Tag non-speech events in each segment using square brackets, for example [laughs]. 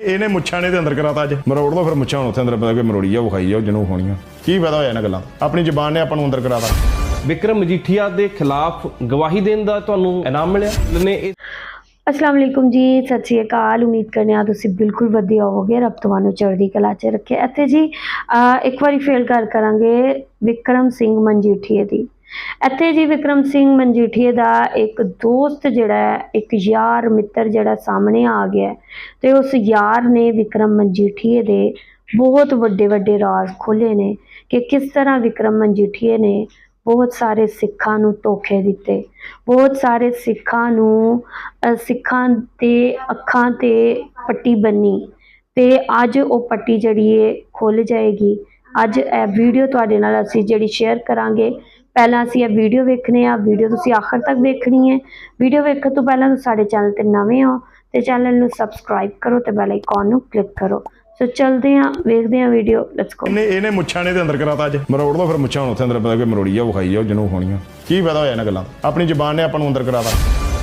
ਇਹਨੇ ਮੁੱਛਾਂ ਨੇ ਤੇ ਅੰਦਰ ਕਰਾਤਾ ਅੱਜ। ਮਰੋੜ ਦੋ ਫਿਰ ਮੁੱਛਾਂ ਹੁਣ ਉੱਥੇ ਅੰਦਰ ਪਤਾ ਕਿ ਮਰੋੜੀ ਆ ਵਿਖਾਈ ਆ ਜਿਹਨੂੰ ਹੋਣੀਆਂ। ਕੀ ਫਾਇਦਾ ਹੋਇਆ ਇਹਨਾਂ ਗੱਲਾਂ? ਦਾ? ਆਪਣੀ ਜ਼ਬਾਨ ਨੇ ਆਪਾਂ ਨੂੰ ਅੰਦਰ ਕਰਾਤਾ। ਵਿਕਰਮ ਮਜੀਠੀਆ ਦੇ ਖਿਲਾਫ ਗਵਾਹੀ ਦੇਣ ਦਾ ਤੁਹਾਨੂੰ ਇਨਾਮ ਮਿਲਿਆ? ਨੇ ਇਹ ਅਸਲਾਮ ਅਲੈਕੁਮ ਜੀ ਸਤਿ ਸ਼੍ਰੀ ਅਕਾਲ। ਉਮੀਦ ਕਰਨੇ ਆ ਤੁਸੀਂ ਬਿਲਕੁਲ ਵਧੀਆ ਹੋਵੋਗੇ। ਰੱਬ ਤੁਹਾਨੂੰ ਚੜ੍ਹਦੀ ਕਲਾ 'ਚ ਰੱਖੇ। ਇੱਥੇ ਜੀ ਅਹ ਇੱਕ ਵਾਰੀ ਫੇਲ ਕਰ ਕਰਾਂਗੇ ਵਿਕਰਮ ਸਿੰਘ ਮਨਜੀਠੀਏ ਦੀ। ਇੱਥੇ ਜੀ ਵਿਕਰਮ ਸਿੰਘ ਮਨਜੀਠੀਏ ਦਾ ਇੱਕ ਦੋਸਤ ਜਿਹੜਾ ਹੈ, ਇੱਕ ਯਾਰ ਮਿੱਤਰ ਜਿਹੜਾ ਸਾਹਮਣੇ ਆ ਗਿਆ ਤੇ ਉਸ ਯਾਰ ਨੇ ਵਿਕਰਮ ਮਨਜੀਠੀਏ ਦੇ ਬਹੁਤ ਵੱਡੇ ਵੱਡੇ ਰਾਜ਼ ਖੋਲ੍ਹੇ ਨੇ ਕਿ ਕਿਸ ਤਰ੍ਹਾਂ ਵਿਕਰਮ ਮਨਜੀਠੀਏ ਨੇ ਬਹੁਤ ਸਾਰੇ ਸਿੱਖਾਂ ਨੂੰ ਧੋਖੇ ਦਿੱਤੇ ਬਹੁਤ ਸਾਰੇ ਸਿੱਖਾਂ ਨੂੰ ਅ, ਸਿੱਖਾਂ ਦੇ ਅੱਖਾਂ ਤੇ ਪੱਟੀ ਬੰਨੀ ਤੇ ਅੱਜ ਉਹ ਪੱਟੀ ਜਿਹੜੀ ਏ ਖੁੱਲ ਜਾਏਗੀ। ਅੱਜ ਇਹ ਵੀਡੀਓ ਤੁਹਾਡੇ ਨਾਲ ਅਸੀਂ ਜਿਹੜੀ ਸ਼ੇਅਰ ਕਰਾਂਗੇ ਪਹਿਲਾਂ ਅਸੀਂ ਇਹ ਵੀਡੀਓ ਵੇਖਣੇ ਆ। ਵੀਡੀਓ ਤੁਸੀਂ ਆਖਰ ਤੱਕ ਵੇਖਣੀ ਹੈ। ਵੀਡੀਓ ਵੇਖਣ ਤੋਂ ਪਹਿਲਾਂ ਤੁਸੀਂ ਸਾਡੇ ਚੈਨਲ ਤੇ ਨਵੇਂ ਹੋ ਤੇ ਚੈਨਲ ਨੂੰ ਸਬਸਕ੍ਰਾਈਬ ਕਰੋ ਤੇ ਬੈਲ ਆਈਕਨ ਨੂੰ ਕਲਿੱਕ ਕਰੋ। ਸੋ ਚਲਦੇ ਹਾਂ, ਵੇਖਦੇ ਹਾਂ ਵੀਡੀਓ ਲੈਟਸ ਗੋ ਇਹਨੇ ਇਹਨੇ ਮੁੱਛਾਂ ਨੇ ਤੇ ਅੰਦਰ ਕਰਾਤਾ ਅੱਜ। ਮਰੋੜ ਦੋ ਫਿਰ ਮੁੱਛਾਂ ਹੁਣ ਉੱਥੇ ਅੰਦਰ ਪਤਾ ਕਿ ਮਰੋੜੀ ਆ ਵਿਖਾਈ ਆ ਜਿਹਨੂੰ ਹੋਣੀਆਂ। ਕੀ ਫਾਇਦਾ ਹੋਇਆ ਇਹਨਾਂ ਗੱਲਾਂ ਆਪਣੀ ਜ਼ਬਾਨ ਨੇ ਆਪਾਂ ਨੂੰ ਅੰਦਰ ਕਰਾਤਾ।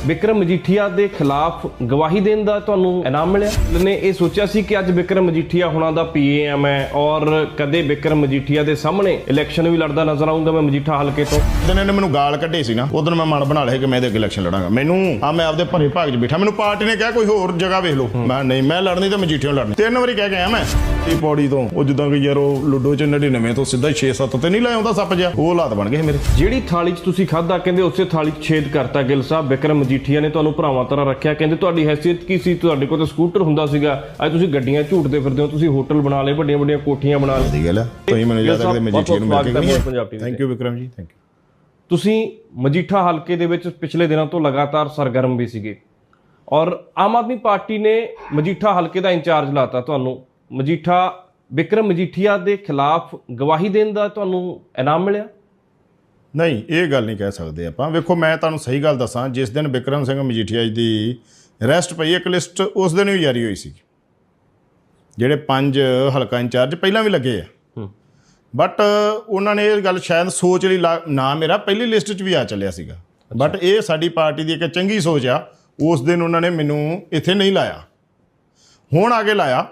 ਵਿਕਰਮ ਮਜੀਠੀਆ ਦੇ ਖਿਲਾਫ ਗਵਾਹੀ ਦੇਣ ਦਾ ਤੁਹਾਨੂੰ ਇਨਾਮ ਮਿਲਿਆ? ਨੇ ਇਹ ਸੋਚਿਆ ਸੀ ਕਿ ਅੱਜ ਵਿਕਰਮ ਮਜੀਠੀਆ ਹੁਣਾਂ ਦਾ ਪੀਏਐਮ ਹੈ ਔਰ ਕਦੇ ਵਿਕਰਮ ਮਜੀਠੀਆ ਦੇ ਸਾਹਮਣੇ ਇਲੈਕਸ਼ਨ ਵੀ ਲੜਦਾ ਨਜ਼ਰ ਆਉਂਗਾ ਮੈਂ ਮਜੀਠਾ ਹਲਕੇ ਤੋਂ। ਦਿਨ ਇਹਨੇ ਮੈਨੂੰ ਗਾਲ ਕੱਢੀ ਸੀ ਨਾ ਉਦੋਂ ਮੈਂ ਮਨ ਬਣਾ ਲਿਆ ਕਿ ਮੈਂ ਇਹਦੇ ਅੱਗੇ ਇਲੈਕਸ਼ਨ ਲੜਾਂਗਾ। ਮੈਨੂੰ ਆ ਮੈਂ ਆਪਦੇ ਭਰੇ ਭਾਗ 'ਚ ਬੈਠਾ। ਮੈਨੂੰ ਪਾਰਟੀ ਨੇ ਕਿਹਾ ਕੋਈ ਹੋਰ ਜਗ੍ਹਾ ਵੇਖ ਲਓ। ਮੈਂ ਨਹੀਂ ਮੈਂ ਲੜਨੀ ਤੇ ਮਜੀਠੀਆਂ ਲੜਨੀ। ਤਿੰਨ ਵਾਰੀ ਕਹਿ ਕੇ ਆਇਆ ਮੈਂ। ਇਹ ਪੌੜੀ ਤੋਂ ਉਹ ਜਿੱਦਾਂ ਕਿ ਯਾਰ ਉਹ ਲੁੱਡੋ ਚ 99 ਤੋਂ ਸਿੱਧਾ 6-7 ਤੇ ਨਹੀਂ ਲੈ ਆਉਂਦਾ ਸੱਪ ਜਿਹਾ। ਉਹ ਹਾਲਾਤ ਬਣ ਗਏ ਮੇਰੇ। ਜਿਹੜੀ ਥਾਲੀ 'ਚ ਤੁਸੀਂ ਖਾਦਾ ਕਹਿੰਦੇ ਉਸੇ ਥਾਲੀ 'ਚ ਛੇਦ ਕਰਤਾ ਗਿੱਲ ਸਾਹਿਬ ਵਿਕਰਮ ਮਜੀਠੀਆ ਨੇ ਤੁਹਾਨੂੰ ਭਰਾਵਾਂ ਤਰ੍ਹਾਂ ਰੱਖਿਆ। ਕਹਿੰਦੇ ਤੁਹਾਡੀ ਹੈਸੀਅਤ ਕੀ ਸੀ? ਤੁਹਾਡੇ ਕੋਲ ਤਾਂ ਸਕੂਟਰ ਹੁੰਦਾ ਸੀਗਾ। ਅੱਜ ਤੁਸੀਂ ਗੱਡੀਆਂ ਝੂਟਦੇ ਫਿਰਦੇ ਹੋ ਤੁਸੀਂ ਹੋਟਲ ਬਣਾ ਲਏ ਵੱਡੀਆਂ ਵੱਡੀਆਂ ਕੋਠੀਆਂ ਬਣਾ ਲਏ ਗੱਲ ਹੈ ਤੁਸੀਂ ਮੈਨੂੰ ਯਾਦ ਰੱਖਦੇ ਮਜੀਠੀਆ ਨੂੰ ਮਿਲ ਕੇ thank you Vikram ji. Thank you ਤੁਸੀਂ ਮਜੀਠਾ ਹਲਕੇ ਦੇ ਵਿੱਚ ਪਿਛਲੇ ਦਿਨਾਂ ਤੋਂ ਲਗਾਤਾਰ ਸਰਗਰਮ ਵੀ ਸੀਗੇ। ਔਰ ਆਮ ਆਦਮੀ ਪਾਰਟੀ ਨੇ ਮਜੀਠਾ ਹਲਕੇ ਦਾ ਇੰਚਾਰਜ ਲਾਤਾ ਤੁਹਾਨੂੰ। ਮਜੀਠਾ ਵਿਕਰਮ ਮਜੀਠੀਆ ਦੇ ਖਿਲਾਫ ਗਵਾਹੀ ਦੇਣ ਦਾ ਤੁਹਾਨੂੰ ਇਨਾਮ ਮਿਲਿਆ? ਨਹੀਂ ਇਹ ਗੱਲ ਨਹੀਂ ਕਹਿ ਸਕਦੇ ਆਪਾਂ। ਵੇਖੋ ਮੈਂ ਤੁਹਾਨੂੰ ਸਹੀ ਗੱਲ ਦੱਸਾਂ ਜਿਸ ਦਿਨ ਵਿਕਰਮ ਸਿੰਘ ਮਜੀਠੀਆ ਜੀ ਦੀ ਅਰੈਸਟ ਪਈ ਇੱਕ ਲਿਸਟ ਉਸ ਦਿਨ ਵੀ ਜਾਰੀ ਹੋਈ ਸੀ। ਜਿਹੜੇ ਪੰਜ ਹਲਕਾ ਇੰਚਾਰਜ ਪਹਿਲਾਂ ਵੀ ਲੱਗੇ ਆ। ਬਟ ਉਹਨਾਂ ਨੇ ਇਹ ਗੱਲ ਸ਼ਾਇਦ ਸੋਚ ਲਈ ਨਾ ਮੇਰਾ ਪਹਿਲੀ ਲਿਸਟ 'ਚ ਵੀ ਆ ਚੱਲਿਆ ਸੀਗਾ। ਬਟ ਇਹ ਸਾਡੀ ਪਾਰਟੀ ਦੀ ਇੱਕ ਚੰਗੀ ਸੋਚ ਆ ਉਸ ਦਿਨ ਉਹਨਾਂ ਨੇ ਮੈਨੂੰ ਇੱਥੇ ਨਹੀਂ ਲਾਇਆ। ਹੁਣ ਆ ਕੇ ਲਾਇਆ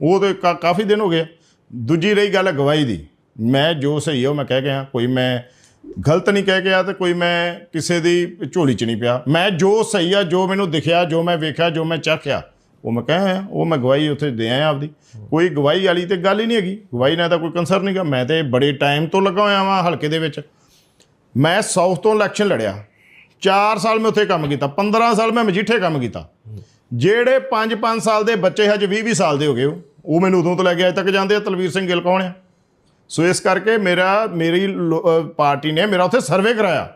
ਉਹ ਤੇ ਕਾਫੀ ਦਿਨ ਹੋ ਗਏ। ਦੂਜੀ ਰਹੀ ਗੱਲ ਗਵਾਹੀ ਦੀ। ਮੈਂ ਜੋ ਸਹੀ ਹੈ ਉਹ ਮੈਂ ਕਹਿ ਗਿਆ, ਕੋਈ ਮੈਂ ਗਲਤ ਨਹੀਂ ਕਹਿ ਗਿਆ ਤੇ ਕੋਈ ਮੈਂ ਕਿਸੇ ਦੀ ਝੋਲੀ 'ਚ ਨਹੀਂ ਪਿਆ। ਮੈਂ ਜੋ ਸਹੀ ਆ, ਜੋ ਮੈਨੂੰ ਦਿਖਿਆ, ਜੋ ਮੈਂ ਵੇਖਿਆ, ਜੋ ਮੈਂ ਚੱਖਿਆ ਉਹ ਮੈਂ ਕਹਿ ਆਇਆ ਉਹ ਮੈਂ ਗਵਾਹੀ ਉੱਥੇ ਦੇ ਆਇਆ ਆਪਦੀ। ਕੋਈ ਗਵਾਹੀ ਵਾਲੀ ਤੇ ਗੱਲ ਹੀ ਨਹੀਂ ਹੈਗੀ। ਗਵਾਹੀ ਨਾਲ ਤਾਂ ਕੋਈ ਕੰਸਰਨ ਨਹੀਂਗਾ ਮੈਂ ਤੇ ਬੜੇ ਟਾਈਮ ਤੋਂ ਲੱਗਾ ਹੋਇਆ ਵਾਂ ਹਲਕੇ ਦੇ ਵਿੱਚ। ਮੈਂ ਸਾਊਥ ਤੋਂ ਇਲੈਕਸ਼ਨ ਲੜਿਆ। 4 ਸਾਲ ਮੈਂ ਉੱਥੇ ਕੰਮ ਕੀਤਾ। 15 ਸਾਲ ਮੈਂ ਮਜੀਠੇ ਕੰਮ ਕੀਤਾ। ਜਿਹੜੇ 5-5 ਸਾਲ ਦੇ ਬੱਚੇ ਹਜੇ 20-20 ਸਾਲ ਦੇ ਹੋ ਗਏ ਉਹ ਮੈਨੂੰ ਉਦੋਂ ਤੋਂ ਲੈ ਕੇ ਅੱਜ ਤੱਕ ਜਾਂਦੇ ਆ। ਤਲਵੀਰ ਸਿੰਘ ਗਿੱਲ ਕੌਣ ਆ? ਸੋ ਇਸ ਕਰਕੇ ਮੇਰਾ ਮੇਰੀ ਪਾਰਟੀ ਨੇ ਮੇਰਾ ਉੱਥੇ ਸਰਵੇ ਕਰਾਇਆ।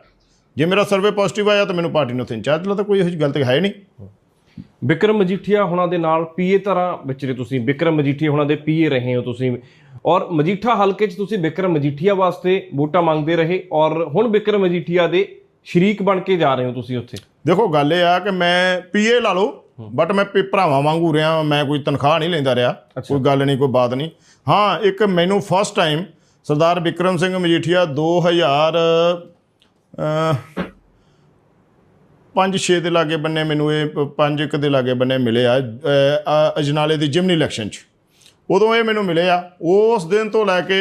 ਜੇ ਮੇਰਾ ਸਰਵੇ ਪੋਜ਼ਿਟਿਵ ਆਇਆ ਤਾਂ ਮੈਨੂੰ ਪਾਰਟੀ ਨੇ ਉੱਥੇ ਇੰਚਾਰਜ ਲਾ ਤਾਂ ਕੋਈ ਇਹੋ ਜਿਹੀ ਗਲਤ ਹੈ ਹੀ ਨਹੀਂ। ਵਿਕਰਮ ਮਜੀਠੀਆ ਹੁਣਾਂ ਦੇ ਨਾਲ ਪੀਏ ਤਰ੍ਹਾਂ ਵਿਚਰੇ ਤੁਸੀਂ ਵਿਕਰਮ ਮਜੀਠੀਆ ਹੁਣਾਂ ਦੇ ਪੀਏ ਰਹੇ ਹੋ ਤੁਸੀਂ ਔਰ ਮਜੀਠਾ ਹਲਕੇ 'ਚ ਤੁਸੀਂ ਵਿਕਰਮ ਮਜੀਠੀਆ ਵਾਸਤੇ ਵੋਟਾਂ ਮੰਗਦੇ ਰਹੇ ਔਰ ਹੁਣ ਵਿਕਰਮ ਮਜੀਠੀਆ ਦੇ ਸ਼ਰੀਕ ਬਣ ਕੇ ਜਾ ਰਹੇ ਹੋ ਤੁਸੀਂ ਉੱਥੇ। ਦੇਖੋ ਗੱਲ ਇਹ ਆ ਕਿ ਮੈਂ ਪੀਏ ਲਾ ਲਓ ਬਟ ਮੈਂ ਭਰਾਵਾਂ ਵਾਂਗੂ ਰਿਹਾ ਮੈਂ ਕੋਈ ਤਨਖਾਹ ਨਹੀਂ ਲੈਂਦਾ ਰਿਹਾ ਕੋਈ ਗੱਲ ਨਹੀਂ ਕੋਈ ਬਾਤ ਨਹੀਂ। ਹਾਂ ਇੱਕ ਮੈਨੂੰ ਫਸਟ ਟਾਈਮ ਸਰਦਾਰ ਵਿਕਰਮ ਸਿੰਘ ਮਜੀਠੀਆ 2000 ਅ 5-6 ਦੇ ਲਾਗੇ ਬੰਨੇ ਮੈਨੂੰ ਇਹ 5 ਇੱਕ ਦੇ ਲਾਗੇ ਬੰਨੇ ਮਿਲੇ ਆ ਅਜਨਾਲੇ ਦੀ ਜਿਮਨੀ ਇਲੈਕਸ਼ਨ 'ਚ। ਉਦੋਂ ਇਹ ਮੈਨੂੰ ਮਿਲੇ ਆ ਉਸ ਦਿਨ ਤੋਂ ਲੈ ਕੇ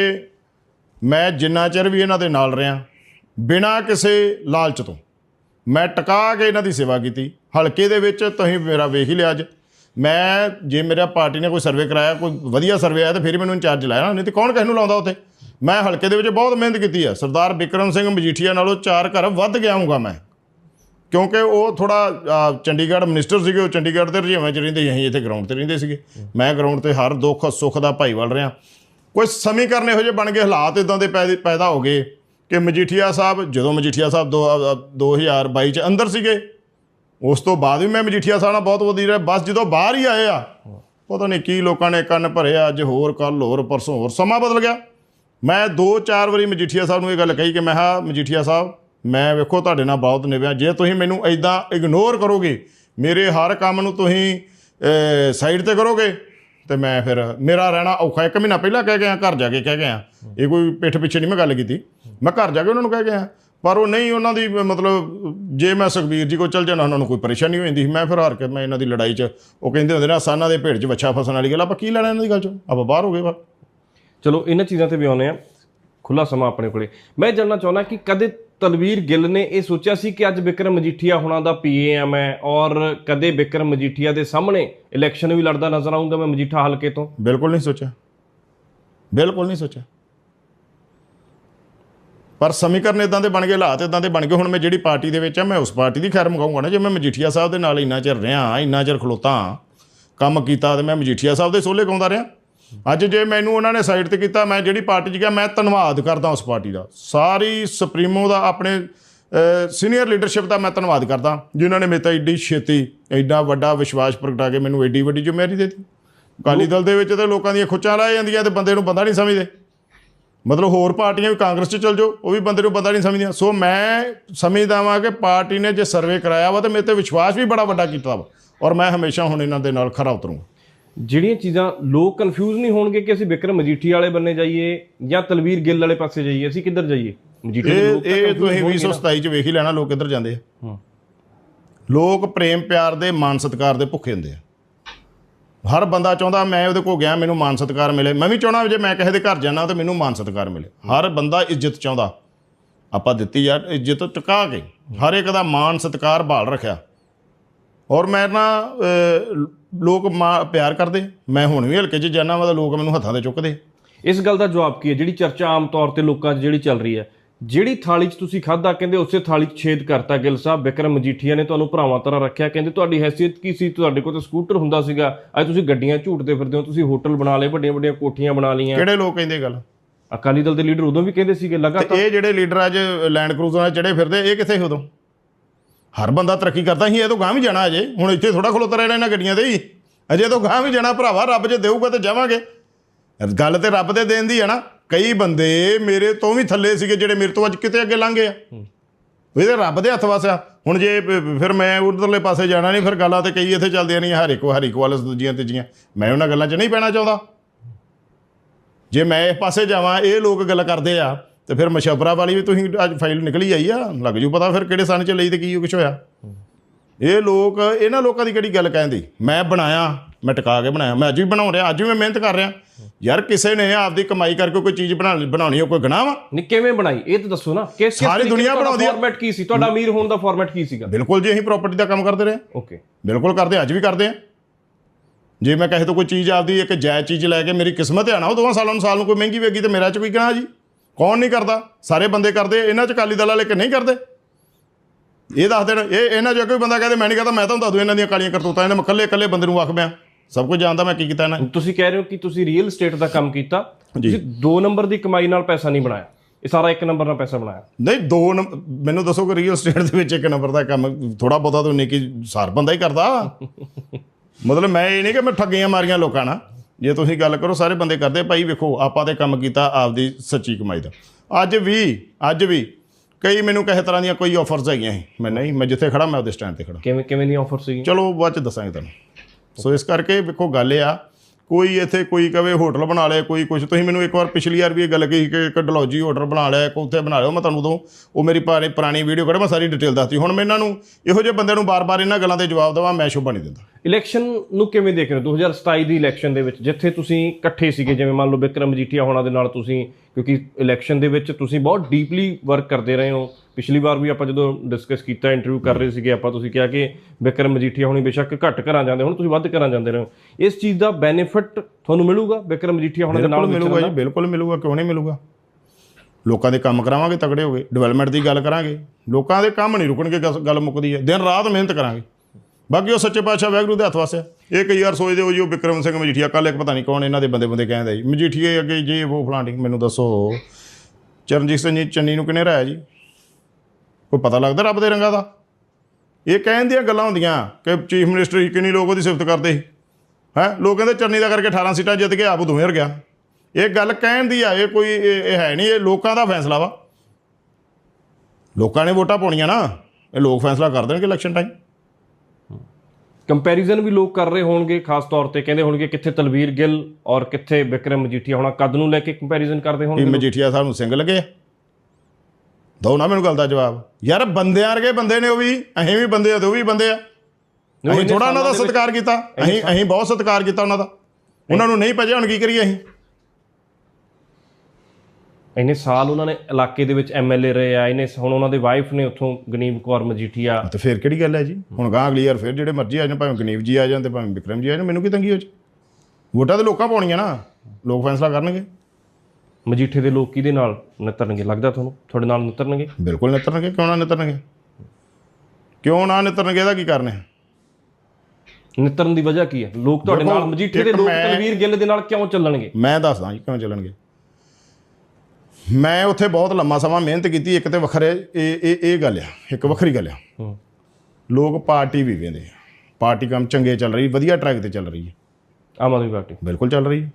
ਮੈਂ ਜਿੰਨਾ ਚਿਰ ਵੀ ਇਹਨਾਂ ਦੇ ਨਾਲ ਰਿਹਾ ਬਿਨਾਂ ਕਿਸੇ ਲਾਲਚ ਤੋਂ। ਮੈਂ ਟਿਕਾ ਕੇ ਇਹਨਾਂ ਦੀ ਸੇਵਾ ਕੀਤੀ ਹਲਕੇ ਦੇ ਵਿੱਚ ਤੁਸੀਂ ਮੇਰਾ ਵੇਖ ਹੀ ਲਿਆ ਅੱਜ। ਮੈਂ ਜੇ ਮੇਰਾ ਪਾਰਟੀ ਨੇ ਕੋਈ ਸਰਵੇ ਕਰਾਇਆ ਕੋਈ ਵਧੀਆ ਸਰਵੇ ਆਇਆ ਤਾਂ ਫਿਰ ਹੀ ਮੈਨੂੰ ਇੰਚਾਰਜ ਲਾਇਆ। ਨਾ, ਨਹੀਂ ਤੇ ਕੌਣ ਕਿਸ ਨੂੰ ਲਾਉਂਦਾ ਉੱਥੇ? ਮੈਂ ਹਲਕੇ ਦੇ ਵਿੱਚ ਬਹੁਤ ਮਿਹਨਤ ਕੀਤੀ ਆ। ਸਰਦਾਰ ਬਿਕਰਮ ਸਿੰਘ ਮਜੀਠੀਆ ਨਾਲੋਂ ਚਾਰ ਘਰ ਵੱਧ ਗਿਆ ਹੂੰਗਾ ਮੈਂ। ਕਿਉਂਕਿ ਉਹ ਥੋੜਾ ਚੰਡੀਗੜ੍ਹ ਮਿਨਿਸਟਰ ਸੀਗੇ ਉਹ ਚੰਡੀਗੜ੍ਹ ਦੇ ਰਜਿਵੇਂ ਚ ਰਹਿੰਦੇ ਅਸੀਂ ਇੱਥੇ ਗਰਾਊਂਡ ਤੇ ਰਹਿੰਦੇ ਸੀਗੇ। ਮੈਂ ਗਰਾਊਂਡ ਤੇ ਹਰ ਦੁੱਖ ਸੁੱਖ ਦਾ ਭਾਈਵਾਲ ਰਿਹਾ। ਕੋਈ ਸਮੀਕਰਨ ਇਹੋ ਜਿਹੇ ਬਣ ਗਏ ਹਾਲਾਤ ਇਦਾਂ ਦੇ ਪੈਦੇ- ਪੈਦਾ ਹੋ ਗਏ ਕਿ ਮਜੀਠੀਆ ਸਾਹਿਬ ਜਦੋਂ ਮਜੀਠੀਆ ਸਾਹਿਬ ਦੋ- ਅ, 2022 ਚ ਅੰਦਰ ਸੀਗੇ ਉਸ ਤੋਂ ਬਾਅਦ ਵੀ ਮੈਂ ਮਜੀਠੀਆ ਸਾਹਿਬ ਨਾਲ ਬਹੁਤ ਵਧੀਆ ਰਿਹਾ। ਬਸ ਜਦੋਂ ਬਾਹਰ ਹੀ ਆਏ ਆ, ਪਤਾ ਨਹੀਂ ਕੀ ਲੋਕਾਂ ਨੇ ਕੰਨ ਭਰਿਆ, ਅੱਜ ਹੋਰ ਕੱਲ ਹੋਰ, ਪਰਸੋਂ ਹੋਰ, ਸਮਾਂ ਬਦਲ ਗਿਆ। ਮੈਂ ਦੋ ਚਾਰ ਵਾਰੀ ਮਜੀਠੀਆ ਸਾਹਿਬ ਨੂੰ ਇਹ ਗੱਲ ਕਹੀ ਕਿ ਮੈਂ ਹਾਂ ਮਜੀਠੀਆ ਸਾਹਿਬ, ਮੈਂ ਵੇਖੋ ਤੁਹਾਡੇ ਨਾਲ ਬਹੁਤ ਨਿਭਿਆ। ਜੇ ਤੁਸੀਂ ਮੈਨੂੰ ਐਦਾਂ ਇਗਨੋਰ ਕਰੋਗੇ, ਮੇਰੇ ਹਰ ਕੰਮ ਨੂੰ ਤੁਸੀਂ ਸਾਈਡ ਤੇ ਕਰੋਗੇ, ਤੇ ਮੈਂ ਫਿਰ ਮੇਰਾ ਰਹਿਣਾ ਔਖਾ। ਇੱਕ ਮਹੀਨਾ ਪਹਿਲਾਂ ਕਹਿ ਗਿਆ, ਘਰ ਜਾ ਕੇ ਕਹਿ ਗਿਆ। ਇਹ ਕੋਈ ਪਿੱਠ ਪਿੱਛੇ ਨਹੀਂ ਮੈਂ ਗੱਲ ਕੀਤੀ। ਮੈਂ ਘਰ ਜਾ ਕੇ ਉਹਨਾਂ ਨੂੰ ਕਹਿ ਗਿਆ। ਪਰ ਉਹ ਨਹੀਂ ਉਹਨਾਂ ਦੀ ਮਤਲਬ ਜੇ ਮੈਂ ਸੁਖਬੀਰ ਜੀ ਕੋਲ ਚੱਲ ਜਾਣਾ ਉਹਨਾਂ ਨੂੰ ਕੋਈ ਪਰੇਸ਼ਾਨੀ ਹੋ ਜਾਂਦੀ ਸੀ ਮੈਂ ਫਿਰ ਹਾਰ ਕੇ ਮੈਂ ਇਹਨਾਂ ਦੀ ਲੜਾਈ 'ਚ ਉਹ ਕਹਿੰਦੇ ਹੁੰਦੇ ਨੇ ਸਾਨਾਂ ਦੇ ਭੇਡ 'ਚ ਵੱਛਾ ਫਸਣ ਵਾਲੀ ਗੱਲ ਆਪਾਂ ਕੀ ਲੈਣਾ ਇਹਨਾਂ ਦੀ ਗੱਲ 'ਚੋਂ? ਆਪਾਂ ਬਾਹਰ ਹੋ ਗਏ ਬਾ ਚਲੋ ਇਹਨਾਂ ਚੀਜ਼ਾਂ ਤੇ ਵੀ ਆਉਨੇ ਆ ਖੁੱਲਾ ਸਮਾਂ ਆਪਣੇ ਕੋਲੇ। ਮੈਂ ਜਾਣਨਾ ਚਾਹੁੰਦਾ ਕਿ ਕਦੇ ਤਲਵੀਰ ਗਿੱਲ ਨੇ ਇਹ ਸੋਚਿਆ ਸੀ ਕਿ ਅੱਜ ਵਿਕਰਮ ਮਜੀਠੀਆ ਹੋਣਾ ਦਾ ਪੀਏ ਆ ਮੈਂ ਔਰ ਕਦੇ ਵਿਕਰਮ ਮਜੀਠੀਆ ਦੇ ਸਾਹਮਣੇ ਇਲੈਕਸ਼ਨ ਵੀ ਲੜਦਾ ਨਜ਼ਰ ਆਉਂਗਾ ਮੈਂ ਮਜੀਠਾ ਹਲਕੇ ਤੋਂ? ਬਿਲਕੁਲ ਨਹੀਂ ਸੋਚਿਆ। ਬਿਲਕੁਲ ਨਹੀਂ ਸੋਚਿਆ। ਪਰ ਸਮੀਕਰਨ ਇਦਾਂ ਦੇ ਬਣ ਗਏ, ਹਾਲਾਤ ਇਦਾਂ ਦੇ ਬਣ ਗਏ, ਹੁਣ ਮੈਂ ਜਿਹੜੀ ਪਾਰਟੀ ਦੇ ਵਿੱਚ ਆ, ਮੈਂ ਉਸ ਪਾਰਟੀ ਦੀ ਖੈਰ ਮਗਾਉਂਗਾ ਨਾ, ਜੇ ਮੈਂ ਮਜੀਠੀਆ ਸਾਹਿਬ ਦੇ ਨਾਲ ਇੰਨਾ ਚਿਰ ਰਿਹਾ, ਇੰਨਾ ਚਿਰ ਖਲੋਤਾ, ਕੰਮ ਕੀਤਾ ਤੇ ਮੈਂ ਮਜੀਠੀਆ ਸਾਹਿਬ ਦੇ ਸੋਲੇ ਗਾਉਂਦਾ ਰਿਹਾ। ਅੱਜ ਜੇ ਮੈਨੂੰ ਉਹਨਾਂ ਨੇ ਸਾਈਡ ਤੇ ਕੀਤਾ, ਮੈਂ ਜਿਹੜੀ ਪਾਰਟੀ 'ਚ ਗਿਆ, ਮੈਂ ਧੰਨਵਾਦ ਕਰਦਾ ਉਸ ਪਾਰਟੀ ਦਾ। ਸਾਰੀ ਸੁਪਰੀਮੋ ਦਾ ਆਪਣੇ ਸੀਨੀਅਰ ਲੀਡਰਸ਼ਿਪ ਦਾ ਮੈਂ ਧੰਨਵਾਦ ਕਰਦਾ, ਜਿਨ੍ਹਾਂ ਨੇ ਮੇਰੇ ਤੇ ਏਡੀ ਛੇਤੀ ਐਡਾ ਵੱਡਾ ਵਿਸ਼ਵਾਸ ਪ੍ਰਗਟਾ ਕੇ ਮੈਨੂੰ ਐਡੀ ਵੱਡੀ ਜ਼ਿੰਮੇਵਾਰੀ ਦੇ ਦਿੱਤੀ। ਅਕਾਲੀ ਦਲ ਦੇ ਵਿੱਚ ਤੇ ਲੋਕਾਂ ਦੀਆਂ ਖੁੱਚਾਂ ਲਾਏ ਜਾਂਦੀਆਂ ਤੇ ਬੰਦੇ ਨੂੰ ਬੰਦਾ ਨਹੀਂ ਸਮਝਦੇ। ਮਤਲਬ ਹੋਰ ਪਾਰਟੀਆਂ ਵੀ ਕਾਂਗਰਸ 'ਚ ਚਲ ਜਾਓ ਉਹ ਵੀ ਬੰਦੇ ਨੂੰ ਬੰਦਾ ਨਹੀਂ ਸਮਝਦੀਆਂ। ਸੋ ਮੈਂ ਸਮਝਦਾ ਵਾਂ ਕਿ ਪਾਰਟੀ ਨੇ ਜੇ ਸਰਵੇ ਕਰਾਇਆ ਵਾ ਤੇ ਮੇਰੇ ਤੇ ਵਿਸ਼ਵਾਸ ਵੀ ਬੜਾ ਵੱਡਾ ਕੀਤਾ ਵਾ ਔਰ ਮੈਂ ਹਮੇਸ਼ਾ ਹੁਣ ਇਹਨਾਂ ਦੇ ਨਾਲ ਖਰਾ ਉਤਰੂੰਗਾ। ਜਿਹੜੀਆਂ ਚੀਜ਼ਾਂ ਲੋਕ ਕਨਫਿਊਜ਼ ਨਹੀਂ ਹੋਣਗੇ ਕਿ ਅਸੀਂ ਵਿਕਰਮ ਮਜੀਠੀ ਵਾਲੇ ਬੰਨੇ ਜਾਈਏ ਜਾਂ ਤਲਵੀਰ ਗਿੱਲ ਵਾਲੇ ਪਾਸੇ ਜਾਈਏ ਅਸੀਂ ਕਿੱਧਰ ਜਾਈਏ? ਮਜੀਠੀ ਦੇ ਲੋਕ ਇਹ ਤੁਸੀਂ ਹੋਣਗੇ ਨਾ। 2027 ਚ ਵੇਖ ਹੀ ਲੈਣਾ ਲੋਕ ਕਿੱਧਰ ਜਾਂਦੇ ਆ। ਹੂੰ। ਲੋਕ ਪ੍ਰੇਮ ਪਿਆਰ ਦੇ ਮਾਨ ਸਤਿਕਾਰ ਦੇ ਭੁੱਖੇ ਹੁੰਦੇ ਆ। ਹਰ ਬੰਦਾ ਚਾਹੁੰਦਾ ਮੈਂ ਉਹਦੇ ਕੋਲ ਗਿਆ, ਮੈਨੂੰ ਮਾਨ ਸਤਿਕਾਰ ਮਿਲੇ। ਮੈਂ ਵੀ ਚਾਹਣਾ ਜੇ ਮੈਂ ਕਿਸੇ ਦੇ ਘਰ ਜਾਣਾ ਤਾਂ ਮੈਨੂੰ ਮਾਨ ਸਤਿਕਾਰ ਮਿਲੇ। ਹਰ ਬੰਦਾ ਇੱਜ਼ਤ ਚਾਹੁੰਦਾ। ਆਪਾਂ ਦਿੱਤੀ ਯਾਰ, ਇੱਜ਼ਤ ਟਿਕਾ ਕੇ ਹਰ ਇੱਕ ਦਾ ਮਾਨ ਸਤਿਕਾਰ ਭਾਲ ਰੱਖਿਆ। ਔਰ ਮੈਂ ਨਾ ਲੋਕ ਮਾ- ਪਿਆਰ ਕਰਦੇ। ਮੈਂ ਹੁਣ ਵੀ ਹਲਕੇ 'ਚ ਜਾਣਾ ਵਾ ਤਾਂ ਲੋਕ ਮੈਨੂੰ ਹੱਥਾਂ ਤੇ ਚੁੱਕਦੇ। ਇਸ ਗੱਲ ਦਾ ਜਵਾਬ ਕੀ ਹੈ? ਜਿਹੜੀ ਚਰਚਾ ਆਮ ਤੌਰ ਤੇ ਲੋਕਾਂ 'ਚ ਜਿਹੜੀ ਚੱਲ ਰਹੀ ਹੈ ਜਿਹੜੀ ਥਾਲੀ 'ਚ ਤੁਸੀਂ ਖਾਦਾ ਕਹਿੰਦੇ ਉਸੇ ਥਾਲੀ 'ਚ ਛੇਦ ਕਰਤਾ ਗਿੱਲ ਸਾਹਿਬ। ਵਿਕਰਮ ਮਜੀਠੀਆ ਨੇ ਤੁਹਾਨੂੰ ਭਰਾਵਾਂ ਤਰ੍ਹਾਂ ਰੱਖਿਆ। ਕਹਿੰਦੇ ਤੁਹਾਡੀ ਹੈਸੀਅਤ ਕੀ ਸੀ? ਤੁਹਾਡੇ ਕੋਲ ਤਾਂ ਸਕੂਟਰ ਹੁੰਦਾ ਸੀਗਾ। ਅੱਜ ਤੁਸੀਂ ਗੱਡੀਆਂ ਝੂਟਦੇ ਫਿਰਦੇ ਹੋ ਤੁਸੀਂ ਹੋਟਲ ਬਣਾ ਲਏ ਵੱਡੀਆਂ ਵੱਡੀਆਂ ਕੋਠੀਆਂ ਬਣਾ ਲਈਆਂ। ਕਿਹੜੇ ਲੋਕ ਕਹਿੰਦੇ ਗੱਲ? ਅਕਾਲੀ ਦਲ ਦੇ ਲੀਡਰ ਉਦੋਂ ਵੀ ਕਹਿੰਦੇ ਸੀਗੇ ਲਗਾਤਾਰ। ਇਹ ਜਿਹੜੇ ਲੀਡਰ ਅੱਜ ਲੈਂਡ ਕਰੂਜ਼ਰਾਂ 'ਤੇ ਚੜੇ ਫਿਰਦੇ ਇਹ ਕਿੱਥੇ ਉਦੋਂ? ਹਰ ਬੰਦਾ ਤਰੱਕੀ ਕਰਦਾ ਸੀ ਇਹ ਤੋਂ ਗਾਂ ਵੀ ਜਾਣਾ ਅਜੇ ਹੁਣ ਇੱਥੇ ਥੋੜਾ ਖਲੋਤਾ ਰਹਿਣਾ ਇਹਨਾਂ ਗੱਡੀਆਂ ਤੇ ਹੀ। ਅਜੇ ਤੋਂ ਗਾਂ ਵੀ ਜਾਣਾ ਭਰਾਵਾ ਰੱਬ ਜੇ ਦੇਊਗਾ ਤੇ ਜਾਵਾਂਗੇ। ਗੱਲ ਤੇ ਰੱਬ ਦੇ ਦੇਣ ਦੀ ਹੈ ਨਾ। ਕਈ ਬੰਦੇ ਮੇਰੇ ਤੋਂ ਵੀ ਥੱਲੇ ਸੀਗੇ ਜਿਹੜੇ ਮੇਰੇ ਤੋਂ ਅੱਜ ਕਿਤੇ ਅੱਗੇ ਲੰਘ ਗਏ ਆ। ਇਹਦੇ ਰੱਬ ਦੇ ਹੱਥ ਵਸਿਆ ਹੁਣ ਜੇ ਫਿਰ ਮੈਂ ਉਧਰਲੇ ਪਾਸੇ ਜਾਣਾ ਨਹੀਂ ਫਿਰ ਗੱਲਾਂ ਤੇ ਕਈ ਇੱਥੇ ਚੱਲਦੀਆਂ ਨਹੀਂ ਹਰ ਇੱਕ ਹਰ ਇੱਕ ਵਾਲੇ ਦੂਜੀਆਂ ਤੀਜੀਆਂ। ਮੈਂ ਉਹਨਾਂ ਗੱਲਾਂ 'ਚ ਨਹੀਂ ਪੈਣਾ ਚਾਹੁੰਦਾ। ਜੇ ਮੈਂ ਇਸ ਪਾਸੇ ਜਾਵਾਂ ਇਹ ਲੋਕ ਗੱਲ ਕਰਦੇ ਆ ਤੇ ਫਿਰ ਮਸ਼ਵਰਾ ਵਾਲੀ ਵੀ ਤੁਸੀਂ ਅੱਜ ਫਾਈਲ ਨਿਕਲੀ ਆਈ ਆ ਲੱਗ ਜੂ ਪਤਾ ਫਿਰ ਕਿਹੜੇ ਸਨ ਚ ਲਈ ਤੇ ਕੀ ਕੁਝ ਹੋਇਆ। ਇਹ ਲੋਕ ਇਹਨਾਂ ਲੋਕਾਂ ਦੀ ਕਿਹੜੀ ਗੱਲ ਕਹਿੰਦੀ ਮੈਂ ਬਣਾਇਆ ਮੈਂ ਟਿਕਾ ਕੇ ਬਣਾਇਆ ਮੈਂ ਅੱਜ ਵੀ ਬਣਾ ਰਿਹਾ ਅੱਜ ਵੀ ਮੈਂ ਮਿਹਨਤ ਕਰ ਰਿਹਾ। ਯਾਰ ਕਿਸੇ ਨੇ ਆਪਦੀ ਕਮਾਈ ਕਰਕੇ ਕੋਈ ਚੀਜ਼ ਬਣਾ ਬਣਾਉਣੀ ਹੋ ਕੋਈ ਗੁਨਾਹ ਵਾ? ਨਹੀਂ ਕਿਵੇਂ ਬਣਾਈ? ਇਹ ਤਾਂ ਦੱਸੋ ਨਾ ਕਿਸ ਸਾਰੀ ਦੁਨੀਆ ਬਣਾਉਂਦੀ। ਫਾਰਮੈਟ ਕੀ ਸੀ? ਤੁਹਾਡਾ ਅਮੀਰ ਹੋਣ ਦਾ ਫਾਰਮੈਟ ਕੀ ਸੀਗਾ? ਬਿਲਕੁਲ ਜੀ ਅਸੀਂ ਪ੍ਰਾਪਰਟੀ ਦਾ ਕੰਮ ਕਰਦੇ ਰਹੇ। ਓਕੇ ਬਿਲਕੁਲ ਕਰਦੇ ਅੱਜ ਵੀ ਕਰਦੇ ਆ। ਜੇ ਮੈਂ ਕਹੇ ਤੋਂ ਕੋਈ ਚੀਜ਼ ਆਪਦੀ ਇੱਕ ਜਾਇਜ਼ ਚੀਜ਼ ਲੈ ਕੇ ਮੇਰੀ ਕਿਸਮਤ ਹੈ ਨਾ ਉਹ ਦੋਵਾਂ ਸਾਲਾਂ ਨੂੰ ਸਾਲ ਨੂੰ ਕੋਈ ਮਹਿੰਗੀ ਵੇਗੀ ਤੇ ਮੇਰਾ ਚ ਕੋਈ ਗੁਨਾਹ ਜੀ। ਕੌਣ ਨਹੀਂ ਕਰਦਾ? ਸਾਰੇ ਬੰਦੇ ਕਰਦੇ ਇਹਨਾਂ ਚ ਅਕਾਲੀ ਦਲ ਵਾਲੇ ਕਿ ਨਹੀਂ ਕਰਦੇ। ਇਹ ਦੱਸ ਦੇਣ ਇਹ ਇਹਨਾਂ ਜੋ ਕੋਈ ਬੰਦਾ ਕਹਿੰਦੇ ਮੈਂ ਨਹੀਂ ਕਰਦਾ ਮੈਂ ਤਾਂ ਦੱਸ ਦੂੰ ਇਹਨਾਂ ਦੀਆਂ ਕਾਲੀਆਂ ਕਰਤੂਤਾਂ ਇਹਨਾਂ ਮੈਂ ਇਕੱਲੇ ਇਕੱਲੇ ਬੰਦੇ ਨੂੰ ਆਖ ਪਿਆ। ਸਭ ਕੁਝ ਜਾਣਦਾ ਮੈਂ ਕੀ ਕੀਤਾ ਇਹਨਾਂ ਤੁਸੀਂ ਕਹਿ ਰਹੇ ਹੋ ਕਿ ਤੁਸੀਂ ਰੀਅਲ ਏਸਟੇਟ ਦਾ ਕੰਮ ਕੀਤਾ। ਤੁਸੀਂ ਦੋ ਨੰਬਰ ਦੀ ਕਮਾਈ ਨਾਲ ਪੈਸਾ ਨਹੀਂ ਬਣਾਇਆ। ਇਹ ਸਾਰਾ ਇੱਕ ਨੰਬਰ ਨਾਲ ਪੈਸਾ ਬਣਾਇਆ। ਨਹੀਂ ਦੋ ਨੰਬ- ਮੈਨੂੰ ਦੱਸੋ ਕਿ ਰੀਅਲ ਸਟੇਟ ਦੇ ਵਿੱਚ ਇੱਕ ਨੰਬਰ ਦਾ ਕੰਮ ਥੋੜਾ ਬਹੁਤਾ ਤਾਂ ਨਹੀਂ ਕਿ ਸਾਰ ਬੰਦਾ ਹੀ ਕਰਦਾ। [laughs] ਮਤਲਬ ਮੈਂ ਇਹ ਨਹੀਂ ਕਿ ਮੈਂ ਠੱਗੀਆਂ ਮਾਰੀਆਂ ਲੋਕਾਂ ਨਾਲ। ਜੇ ਤੁਸੀਂ ਗੱਲ ਕਰੋ ਸਾਰੇ ਬੰਦੇ ਕਰਦੇ ਭਾਈ ਵੇਖੋ ਆਪਾਂ ਤੇ ਕੰਮ ਕੀਤਾ ਆਪਦੀ ਸੱਚੀ ਕਮਾਈ ਦਾ। ਅੱਜ ਵੀ ਅੱਜ ਵੀ ਕਈ ਮੈਨੂੰ ਕਿਸੇ ਤਰ੍ਹਾਂ ਦੀਆਂ ਕੋਈ ਆਫਰਸ ਹੈਗੀਆਂ ਮੈਂ ਨਹੀਂ ਮੈਂ ਜਿੱਥੇ ਖੜਾ ਮੈਂ ਉਹਦੇ ਸਟੈਂਡ ਤੇ ਖੜਾ ਕਿਵੇਂ ਕਿਵੇਂ ਦੀ ਆਫਰ ਸੀ ਚਲੋ ਬਾਅਦ ਚ ਦੱਸਾਂਗੇ ਤੁਹਾਨੂੰ। ਸੋ ਇਸ ਕਰਕੇ ਵੇਖੋ ਗੱਲ ਆ, ਕੋਈ ਇੱਥੇ ਕੋਈ ਕਵੇ ਹੋਟਲ ਬਣਾ ਲਿਆ ਕੋਈ ਕੁਝ ਤੁਸੀਂ ਮੈਨੂੰ ਇੱਕ ਵਾਰ ਪਿਛਲੀ ਵਾਰ ਵੀ ਇਹ ਗੱਲ ਕਹੀ ਕਿ ਇੱਕ ਡਲੌਜੀ ਹੋਟਲ ਬਣਾ ਲਿਆ, ਇੱਕ ਉੱਥੇ ਬਣਾ ਲਿਓ ਮੈਂ ਤੁਹਾਨੂੰ ਉਦੋਂ, ਉਹ ਮੇਰੀ ਪੁਰਾਣੀ ਪੁਰਾਣੀ ਵੀਡੀਓ ਕੱਢ, ਮੈਂ ਸਾਰੀ ਡਿਟੇਲ ਦੱਸਤੀ। ਹੁਣ ਮੈਂ ਇਹਨਾਂ ਨੂੰ ਇਹੋ ਜਿਹੇ ਬੰਦੇ ਨੂੰ ਬਾਰ-ਬਾਰ ਇਹਨਾਂ ਗੱਲਾਂ ਦੇ ਜਵਾਬ ਦੇਵਾਂ, ਮੈਂ ਸ਼ੋਭਾ ਨਹੀਂ ਦਿੰਦਾ। ਇਲੈਕਸ਼ਨ ਨੂੰ ਕਿਵੇਂ ਦੇਖ ਰਹੇ ਹੋ? 2027 ਦੀ ਇਲੈਕਸ਼ਨ ਦੇ ਵਿੱਚ, ਜਿੱਥੇ ਤੁਸੀਂ ਇਕੱਠੇ ਸੀਗੇ, ਜਿਵੇਂ ਮੰਨ ਲਓ ਬਿਕਰਮ ਮਜੀਠੀਆ ਹੋਣਾ ਦੇ ਨਾਲ ਤੁਸੀਂ, ਕਿਉਂਕਿ ਇਲੈਕਸ਼ਨ ਦੇ ਵਿੱਚ ਤੁਸੀਂ ਬਹੁਤ ਡੀਪਲੀ ਵਰਕ ਕਰਦੇ ਰਹੇ ਹੋ। ਪਿਛਲੀ ਵਾਰ ਵੀ ਆਪਾਂ ਜਦੋਂ ਡਿਸਕਸ ਕੀਤਾ ਇੰਟਰਵਿਊ ਕਰ ਰਹੇ ਸੀਗੇ ਆਪਾਂ ਤੁਸੀਂ ਕਿਹਾ ਕਿ ਵਿਕਰਮ ਮਜੀਠੀਆ ਹੋਣੀ ਬੇਸ਼ੱਕ ਘੱਟ ਘਰਾਂ ਜਾਂਦੇ ਹੁਣ ਤੁਸੀਂ ਵੱਧ ਘਰਾਂ ਜਾਂਦੇ ਰਹੇ ਹੋ। ਇਸ ਚੀਜ਼ ਦਾ ਬੈਨੀਫਿਟ ਤੁਹਾਨੂੰ ਮਿਲੂਗਾ ਵਿਕਰਮ ਮਜੀਠੀਆ ਹੋਣਾ ਦੇ ਨਾਲ ਮਿਲੂਗਾ ਜੀ ਬਿਲਕੁਲ ਮਿਲੂਗਾ ਕਿਉਂ ਨਹੀਂ ਮਿਲੂਗਾ? ਲੋਕਾਂ ਦੇ ਕੰਮ ਕਰਾਵਾਂਗੇ ਤਗੜੇ ਹੋ ਗਏ ਡਿਵੈਲਪਮੈਂਟ ਦੀ ਗੱਲ ਕਰਾਂਗੇ। ਲੋਕਾਂ ਦੇ ਕੰਮ ਨਹੀਂ ਰੁਕਣਗੇ ਗੱਲ ਮੁੱਕਦੀ ਹੈ। ਦਿਨ ਰਾਤ ਮਿਹਨਤ ਕਰਾਂਗੇ। ਬਾਕੀ ਉਹ ਸੱਚੇ ਪਾਤਸ਼ਾਹ ਵਾਹਿਗੁਰੂ ਦੇ ਹੱਥ ਵਾਸਿਆ ਇਹ ਕਈ ਵਾਰ ਸੋਚਦੇ ਹੋ ਜੀ ਉਹ ਵਿਕਰਮ ਸਿੰਘ ਮਜੀਠੀਆ ਕੱਲ ਇੱਕ ਪਤਾ ਨਹੀਂ ਕੌਣ ਇਹਨਾਂ ਦੇ ਬੰਦੇ ਬੰਦੇ ਕਹਿੰਦੇ ਜੀ ਮਜੀਠੀਏ ਅੱਗੇ ਜੇ ਉਹ ਫਲਾਣੀ ਮੈਨੂੰ ਦੱਸੋ। ਚਰਨਜੀਤ ਸਿੰਘ ਜੀ ਚੰਨੀ ਨੂੰ ਕਿਨੇ ਰਾਇਆ ਜੀ? ਕੋਈ ਪਤਾ ਲੱਗਦਾ ਰੱਬ ਦੇ ਰੰਗਾਂ ਦਾ? ਇਹ ਕਹਿਣ ਦੀਆਂ ਗੱਲਾਂ ਹੁੰਦੀਆਂ ਕਿ ਚੀਫ ਮਿਨਿਸਟਰ ਕਿੰਨੀ ਲੋਕ ਉਹਦੀ ਸਿਫਤ ਕਰਦੇ ਹੈ? ਲੋਕ ਕਹਿੰਦੇ ਚੰਨੀ ਦਾ ਕਰਕੇ 18 ਸੀਟਾਂ ਜਿੱਤ ਕੇ ਆਪ ਦੋਵੇਂ ਹਰ ਗਿਆ। ਇਹ ਗੱਲ ਕਹਿਣ ਦੀ ਆ ਇਹ ਕੋਈ ਇਹ ਹੈ ਨਹੀਂ ਇਹ ਲੋਕਾਂ ਦਾ ਫੈਸਲਾ ਵਾ। ਲੋਕਾਂ ਨੇ ਵੋਟਾਂ ਪਾਉਣੀਆਂ ਨਾ ਇਹ ਲੋਕ ਫੈਸਲਾ ਕਰ ਦੇਣਗੇ ਇਲੈਕਸ਼ਨ ਟਾਈਮ ਕੰਪੈਰੀਜ਼ਨ ਵੀ ਲੋਕ ਕਰ ਰਹੇ ਹੋਣਗੇ ਖਾਸ ਤੌਰ ਤੇ ਕਹਿੰਦੇ ਹੋਣਗੇ ਕਿੱਥੇ ਤਲਵੀਰ ਗਿੱਲ ਔਰ ਕਿੱਥੇ ਵਿਕਰਮ ਮਜੀਠੀਆ ਹੋਣਾ ਕਦ ਨੂੰ ਲੈ ਕੇ ਕੰਪੈਰੀਜ਼ਨ ਕਰਦੇ ਹੋਣਗੇ ਮਜੀਠੀਆ ਸਾਹਿਬ ਨੂੰ ਸਿੰਘ ਲੱਗੇ ਆ? ਦੋ ਨਾ ਮੈਨੂੰ ਗੱਲ ਦਾ ਜਵਾਬ। ਯਾਰ ਬੰਦਿਆਂ ਵਰਗੇ ਬੰਦੇ ਨੇ ਉਹ ਵੀ ਅਸੀਂ ਵੀ ਬੰਦੇ ਆ ਤੇ ਉਹ ਵੀ ਬੰਦੇ ਆ। ਅਸੀਂ ਥੋੜਾ ਉਹਨਾਂ ਦਾ ਸਤਿਕਾਰ ਕੀਤਾ। ਅਸੀਂ ਅਸੀਂ ਬਹੁਤ ਸਤਿਕਾਰ ਕੀਤਾ ਉਹਨਾਂ ਦਾ। ਉਹਨਾਂ ਨੂੰ ਨਹੀਂ ਭਜਿਆ ਹੁਣ ਕੀ ਕਰੀਏ ਅਸੀਂ। ਇੰਨੇ ਸਾਲ ਉਹਨਾਂ ਨੇ ਇਲਾਕੇ ਦੇ ਵਿੱਚ ਐਮਐਲਏ ਰਹੇ ਆ ਇਹਨੇ ਹੁਣ ਉਹਨਾਂ ਦੇ ਵਾਈਫ ਨੇ ਉੱਥੋਂ ਗਨੀਮ ਕੌਰ ਮਜੀਠੀਆ। ਤੇ ਫਿਰ ਕਿਹੜੀ ਗੱਲ ਹੈ ਜੀ? ਹੁਣ ਗਾਂ ਅਗਲੀ ਵਾਰ ਫਿਰ ਜਿਹੜੇ ਮਰਜ਼ੀ ਆ ਜਾਣ ਭਾਵੇਂ ਗਨੀਵ ਜੀ ਆ ਜਾਣ ਤੇ ਭਾਵੇਂ ਵਿਕਰਮ ਜੀ ਆ ਜਾਣ ਮੈਨੂੰ ਕੀ ਤੰਗੀ ਹੋ ਚ? ਵੋਟਾਂ ਤੇ ਲੋਕਾਂ ਪਾਉਣੀਆਂ ਨਾ। ਲੋਕ ਫੈਸਲਾ ਕਰਨਗੇ। ਮਜੀਠੇ ਦੇ ਲੋਕ ਕਿਹਦੇ ਨਾਲ ਨਿਤਰਨਗੇ? ਲੱਗਦਾ ਤੁਹਾਨੂੰ? ਤੁਹਾਡੇ ਨਾਲ ਨਿਤਰਨਗੇ? ਬਿਲਕੁਲ ਨਿਤਰਨਗੇ। ਕਿਉਂ ਨਾ ਨਿਤਰਨਗੇ? ਕਿਉਂ ਨਾ ਨਿਤਰਨਗੇ? ਇਹਦਾ ਕੀ ਕਰਨੇ ਨਿਤਰਨ ਦੀ ਵਜ੍ਹਾ ਕੀ ਹੈ? ਲੋਕ ਤੁਹਾਡੇ ਦੇਖੋ, ਨਾਲ ਮਜੀਠੇ ਦੇ ਇੱਕ ਲੋਕ ਮੈਂ- ਤਲਵੀਰ ਗਿੱਲ ਦੇ ਨਾਲ ਕਿਉਂ ਚੱਲਣਗੇ? ਮੈਂ ਦੱਸਦਾ ਜੀ ਕਿਉਂ ਚੱਲਣਗੇ। ਮੈਂ ਉੱਥੇ ਬਹੁਤ ਲੰਮਾ ਸਮਾਂ ਮਿਹਨਤ ਕੀਤੀ। ਇੱਕ ਤੇ ਵੱਖਰੇ ਇਹ ਇਹ ਇਹ ਗੱਲ ਆ। ਇੱਕ ਵੱਖਰੀ ਗੱਲ ਆ। ਹੂੰ। ਲੋਕ ਪਾਰਟੀ ਵੀ ਵੇਂਦੇ ਆ। ਪਾਰਟੀ ਕੰਮ ਚੰਗੇ ਚੱਲ ਰਹੀ ਵਧੀਆ ਟਰੈਕ ਤੇ ਚੱਲ ਰਹੀ ਹੈ ਆਮ ਆਦਮੀ ਪਾਰਟੀ। ਬਿਲਕੁਲ ਚੱਲ ਰਹੀ ਹੈ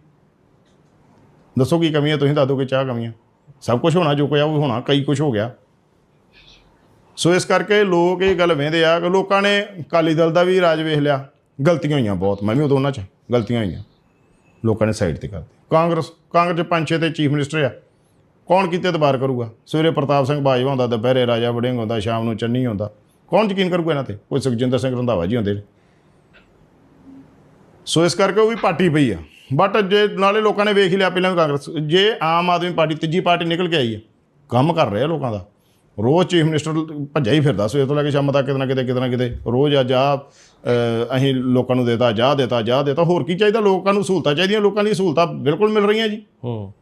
ਦੱਸੋ ਕੀ ਕਮੀ ਹੈ, ਤੁਸੀਂ ਦੱਸ ਦਿਓ ਕਿ ਚਾਹ ਕਮੀ ਹੈ। ਸਭ ਕੁਝ ਹੋਣਾ ਜੋ ਕੋਈ ਆ, ਉਹ ਹੋਣਾ, ਕਈ ਕੁਝ ਹੋ ਗਿਆ। ਸੋ ਇਸ ਕਰਕੇ ਲੋਕ ਇਹ ਗੱਲ ਵੇਂਦੇ ਆ ਕਿ ਲੋਕਾਂ ਨੇ ਅਕਾਲੀ ਦਲ ਦਾ ਵੀ ਰਾਜ ਵੇਖ ਲਿਆ। ਗਲਤੀਆਂ ਹੋਈਆਂ ਬਹੁਤ, ਮੈਂ ਵੀ ਉਦੋਂ ਉਹਨਾਂ ਚ, ਗਲਤੀਆਂ ਹੋਈਆਂ। ਲੋਕਾਂ ਨੇ ਸਾਈਡ ਤੇ ਕਰਤੇ। ਕਾਂਗਰਸ ਕਾਂਗਰਸ ਚ ਪੰਜ ਛੇ ਤੇ ਚੀਫ ਮਿਨਿਸਟਰ ਆ। ਕੌਣ ਕੀਤੇ ਇਤਬਾਰ ਕਰੂਗਾ? ਸਵੇਰੇ ਪ੍ਰਤਾਪ ਸਿੰਘ ਬਾਜਵਾ ਹੁੰਦਾ ਦੁਪਹਿਰੇ ਰਾਜਾ ਵੜਿੰਗ ਹੁੰਦਾ ਸ਼ਾਮ ਨੂੰ ਚੰਨੀ ਹੁੰਦਾ ਕੌਣ ਯਕੀਨ ਕਰੂਗਾ ਇਹਨਾਂ ਤੇ? ਕੋਈ ਸੁਖਜਿੰਦਰ ਸਿੰਘ ਰੰਧਾਵਾ ਜੀ ਹੁੰਦੇ ਨੇ। ਸੋ ਇਸ ਕਰਕੇ ਉਹ ਵੀ ਪਾਰਟੀ ਪਈ ਆ। ਬਟ ਜੇ ਨਾਲੇ ਲੋਕਾਂ ਨੇ ਵੇਖ ਹੀ ਲਿਆ ਪਹਿਲਾਂ ਵੀ ਕਾਂਗਰਸ ਜੇ ਆਮ ਆਦਮੀ ਪਾਰਟੀ ਤੀਜੀ ਪਾਰਟੀ ਨਿਕਲ ਕੇ ਆਈ ਹੈ ਕੰਮ ਕਰ ਰਿਹਾ ਲੋਕਾਂ ਦਾ। ਰੋਜ਼ ਚੀਫ ਮਿਨਿਸਟਰ ਭੱਜਿਆ ਹੀ ਫਿਰਦਾ ਸਵੇਰ ਤੋਂ ਲੈ ਕੇ ਸ਼ਾਮ ਤੱਕ ਕਿਤੇ ਨਾ ਕਿਤੇ ਕਿਤੇ ਨਾ ਕਿਤੇ ਰੋਜ਼ ਆ ਜਾ ਅ, ਅਸੀਂ ਲੋਕਾਂ ਨੂੰ ਦੇਤਾ ਜਾ ਦੇਤਾ ਜਾ ਦੇਤਾ ਹੋਰ ਕੀ ਚਾਹੀਦਾ? ਲੋਕਾਂ ਨੂੰ ਸਹੂਲਤਾਂ ਚਾਹੀਦੀਆਂ ਲੋਕਾਂ ਲਈ ਸਹੂਲਤਾਂ ਬਿਲਕੁਲ ਮਿਲ ਰਹੀਆਂ ਜੀ। ਹੂੰ।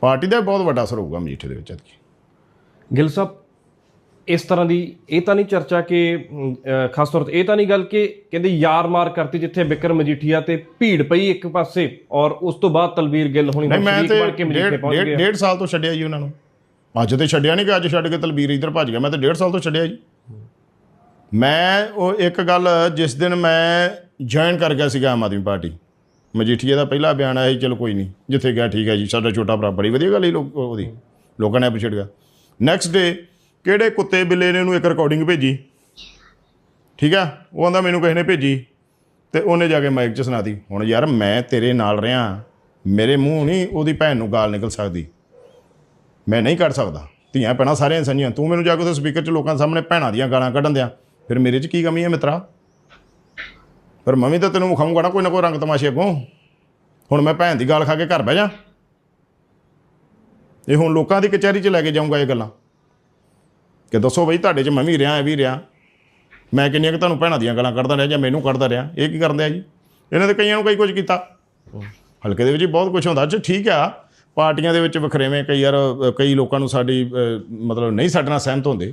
ਪਾਰਟੀ ਦਾ ਬਹੁਤ ਵੱਡਾ ਅਸਰ ਹੋਊਗਾ ਮਜੀਠੇ ਦੇ ਵਿੱਚ ਐਤਕੀ ਗਿੱਲ ਸਾਹਿਬ ਇਸ ਤਰ੍ਹਾਂ ਦੀ ਇਹ ਤਾਂ ਨਹੀਂ ਚਰਚਾ ਕਿ ਖਾਸ ਤੌਰ ਤੇ ਇਹ ਤਾਂ ਨਹੀਂ ਗੱਲ ਕਿ ਕਹਿੰਦੇ ਯਾਰ ਮਾਰ ਕਰਤੀ ਜਿੱਥੇ ਬਿਕਰਮ ਮਜੀਠੀਆ ਤੇ ਭੀੜ ਪਈ ਇੱਕ ਪਾਸੇ ਔਰ ਉਸ ਤੋਂ ਬਾਅਦ ਤਲਵੀਰ ਗਿੱਲ ਹੁਣੀ ਸ਼ਰੀਕ ਤੇ ਬਣ ਕੇ ਮਜੀਠੇ ਡੇਢ ਪਹੁੰਚ ਡੇਢ ਗਿਆ। ਡੇਢ ਸਾਲ ਤੋਂ ਛੱਡਿਆ ਜੀ ਉਹਨਾਂ ਨੂੰ। ਅੱਜ ਤੇ ਛੱਡਿਆ ਨਹੀਂ ਕਿ ਅੱਜ ਛੱਡ ਕੇ ਤਲਬੀਰ ਇੱਧਰ ਭੱਜ ਗਿਆ। ਮੈਂ ਤੇ ਡੇਢ ਸਾਲ ਤੋਂ ਛੱਡਿਆ ਜੀ। ਮੈਂ ਉਹ ਇੱਕ ਗੱਲ ਜਿਸ ਦਿਨ ਮੈਂ ਜੁਆਇਨ ਕਰ ਗਿਆ ਸੀਗਾ ਆਮ ਆਦਮੀ ਪਾਰਟੀ। ਮਜੀਠੀਆ ਦਾ ਪਹਿਲਾ ਬਿਆਨ ਆਇਆ ਸੀ ਚਲੋ ਕੋਈ ਨਹੀਂ ਜਿੱਥੇ ਗਿਆ ਠੀਕ ਹੈ ਜੀ ਸਾਡਾ ਛੋਟਾ ਭਰਾ ਬੜੀ ਵਧੀਆ ਗੱਲ ਹੀ ਲੋਕ ਉਹਦੀ। ਲੋਕਾਂ ਨੇ ਅਪਰੀਸ਼ੀਏਟ ਕਰ ਨੈਕਸਟ ਡੇ ਕਿਹੜੇ ਕੁੱਤੇ ਬਿੱਲੇ ਨੇ ਉਹਨੂੰ ਇੱਕ ਰਿਕਾਰਡਿੰਗ ਭੇਜੀ? ਠੀਕ ਆ? ਉਹ ਆਂਦਾ ਮੈਨੂੰ ਕਿਸੇ ਨੇ ਭੇਜੀ। ਤੇ ਉਹਨੇ ਜਾ ਕੇ ਮਾਈਕ 'ਚ ਸੁਣਾਤੀ ਹੁਣ ਯਾਰ ਮੈਂ ਤੇਰੇ ਨਾਲ ਰਿਆਂ ਮੇਰੇ ਮੂੰਹ ਨਹੀਂ ਉਹਦੀ ਭੈਣ ਨੂੰ ਗਾਲ ਨਿਕਲ ਸਕਦੀ। ਮੈਂ ਨਹੀਂ ਕੱਢ ਸਕਦਾ। ਧੀਆਂ ਭੈਣਾਂ ਸਾਰੀਆਂ ਇਨਸਾਨੀਆਂ ਤੂੰ ਮੈਨੂੰ ਜਾ ਕੇ ਉਹਦੇ ਸਪੀਕਰ 'ਚ ਲੋਕਾਂ ਸਾਹਮਣੇ ਭੈਣਾਂ ਦੀਆਂ ਗਾਲਾਂ ਕੱਢਣ ਦਿਆਂ। ਫਿਰ ਮੇਰੇ 'ਚ ਕੀ ਕਮੀ ਹੈ ਮਿੱਤਰਾ? ਪਰ ਮੰਮੀ ਤਾਂ ਤੈਨੂੰ ਵਿਖਾਊਂਗਾ ਨਾ ਕੋਈ ਨਾ ਕੋਈ ਰੰਗ ਤਮਾਸ਼ੇ ਅੱਗੋਂ। ਹੁਣ ਮੈਂ ਭੈਣ ਦੀ ਗਾਲ ਖਾ ਕੇ ਘਰ ਬਹਿ ਜਾ। ਇਹ ਹੁਣ ਲੋਕਾਂ ਦੀ ਕਚਹਿਰੀ 'ਚ ਲੈ ਕੇ ਜਾਊਂਗਾ ਇਹ ਗੱਲਾਂ। ਕਿ ਦੱਸੋ ਬਈ ਤੁਹਾਡੇ 'ਚ ਮੈਂ ਵੀ ਰਿਹਾ ਇਹ ਵੀ ਰਿਹਾ। ਮੈਂ ਕਿੰਨੀਆਂ ਕਿ ਤੁਹਾਨੂੰ ਭੈਣਾਂ ਦੀਆਂ ਗਾਲਾਂ ਕੱਢਦਾ ਰਿਹਾ ਜਾਂ ਮੈਨੂੰ ਕੱਢਦਾ ਰਿਹਾ? ਇਹ ਕੀ ਕਰਨ ਦਿਆ ਜੀ? ਇਹਨਾਂ ਦੇ ਕਈਆਂ ਨੂੰ ਕਈ ਕੁਝ ਕੀਤਾ। ਹਲਕੇ ਦੇ ਵਿੱਚ ਬਹੁਤ ਕੁਝ ਹੁੰਦਾ। ਅੱਛਾ ਠੀਕ ਆ। ਪਾਰਟੀਆਂ ਦੇ ਵਿੱਚ ਵਖਰੇਵੇਂ ਕਈ ਯਾਰ ਕਈ ਲੋਕਾਂ ਨੂੰ ਸਾਡੀ ਮਤਲਬ ਨਹੀਂ ਸਾਡੇ ਨਾਲ ਸਹਿਮਤ ਹੁੰਦੇ।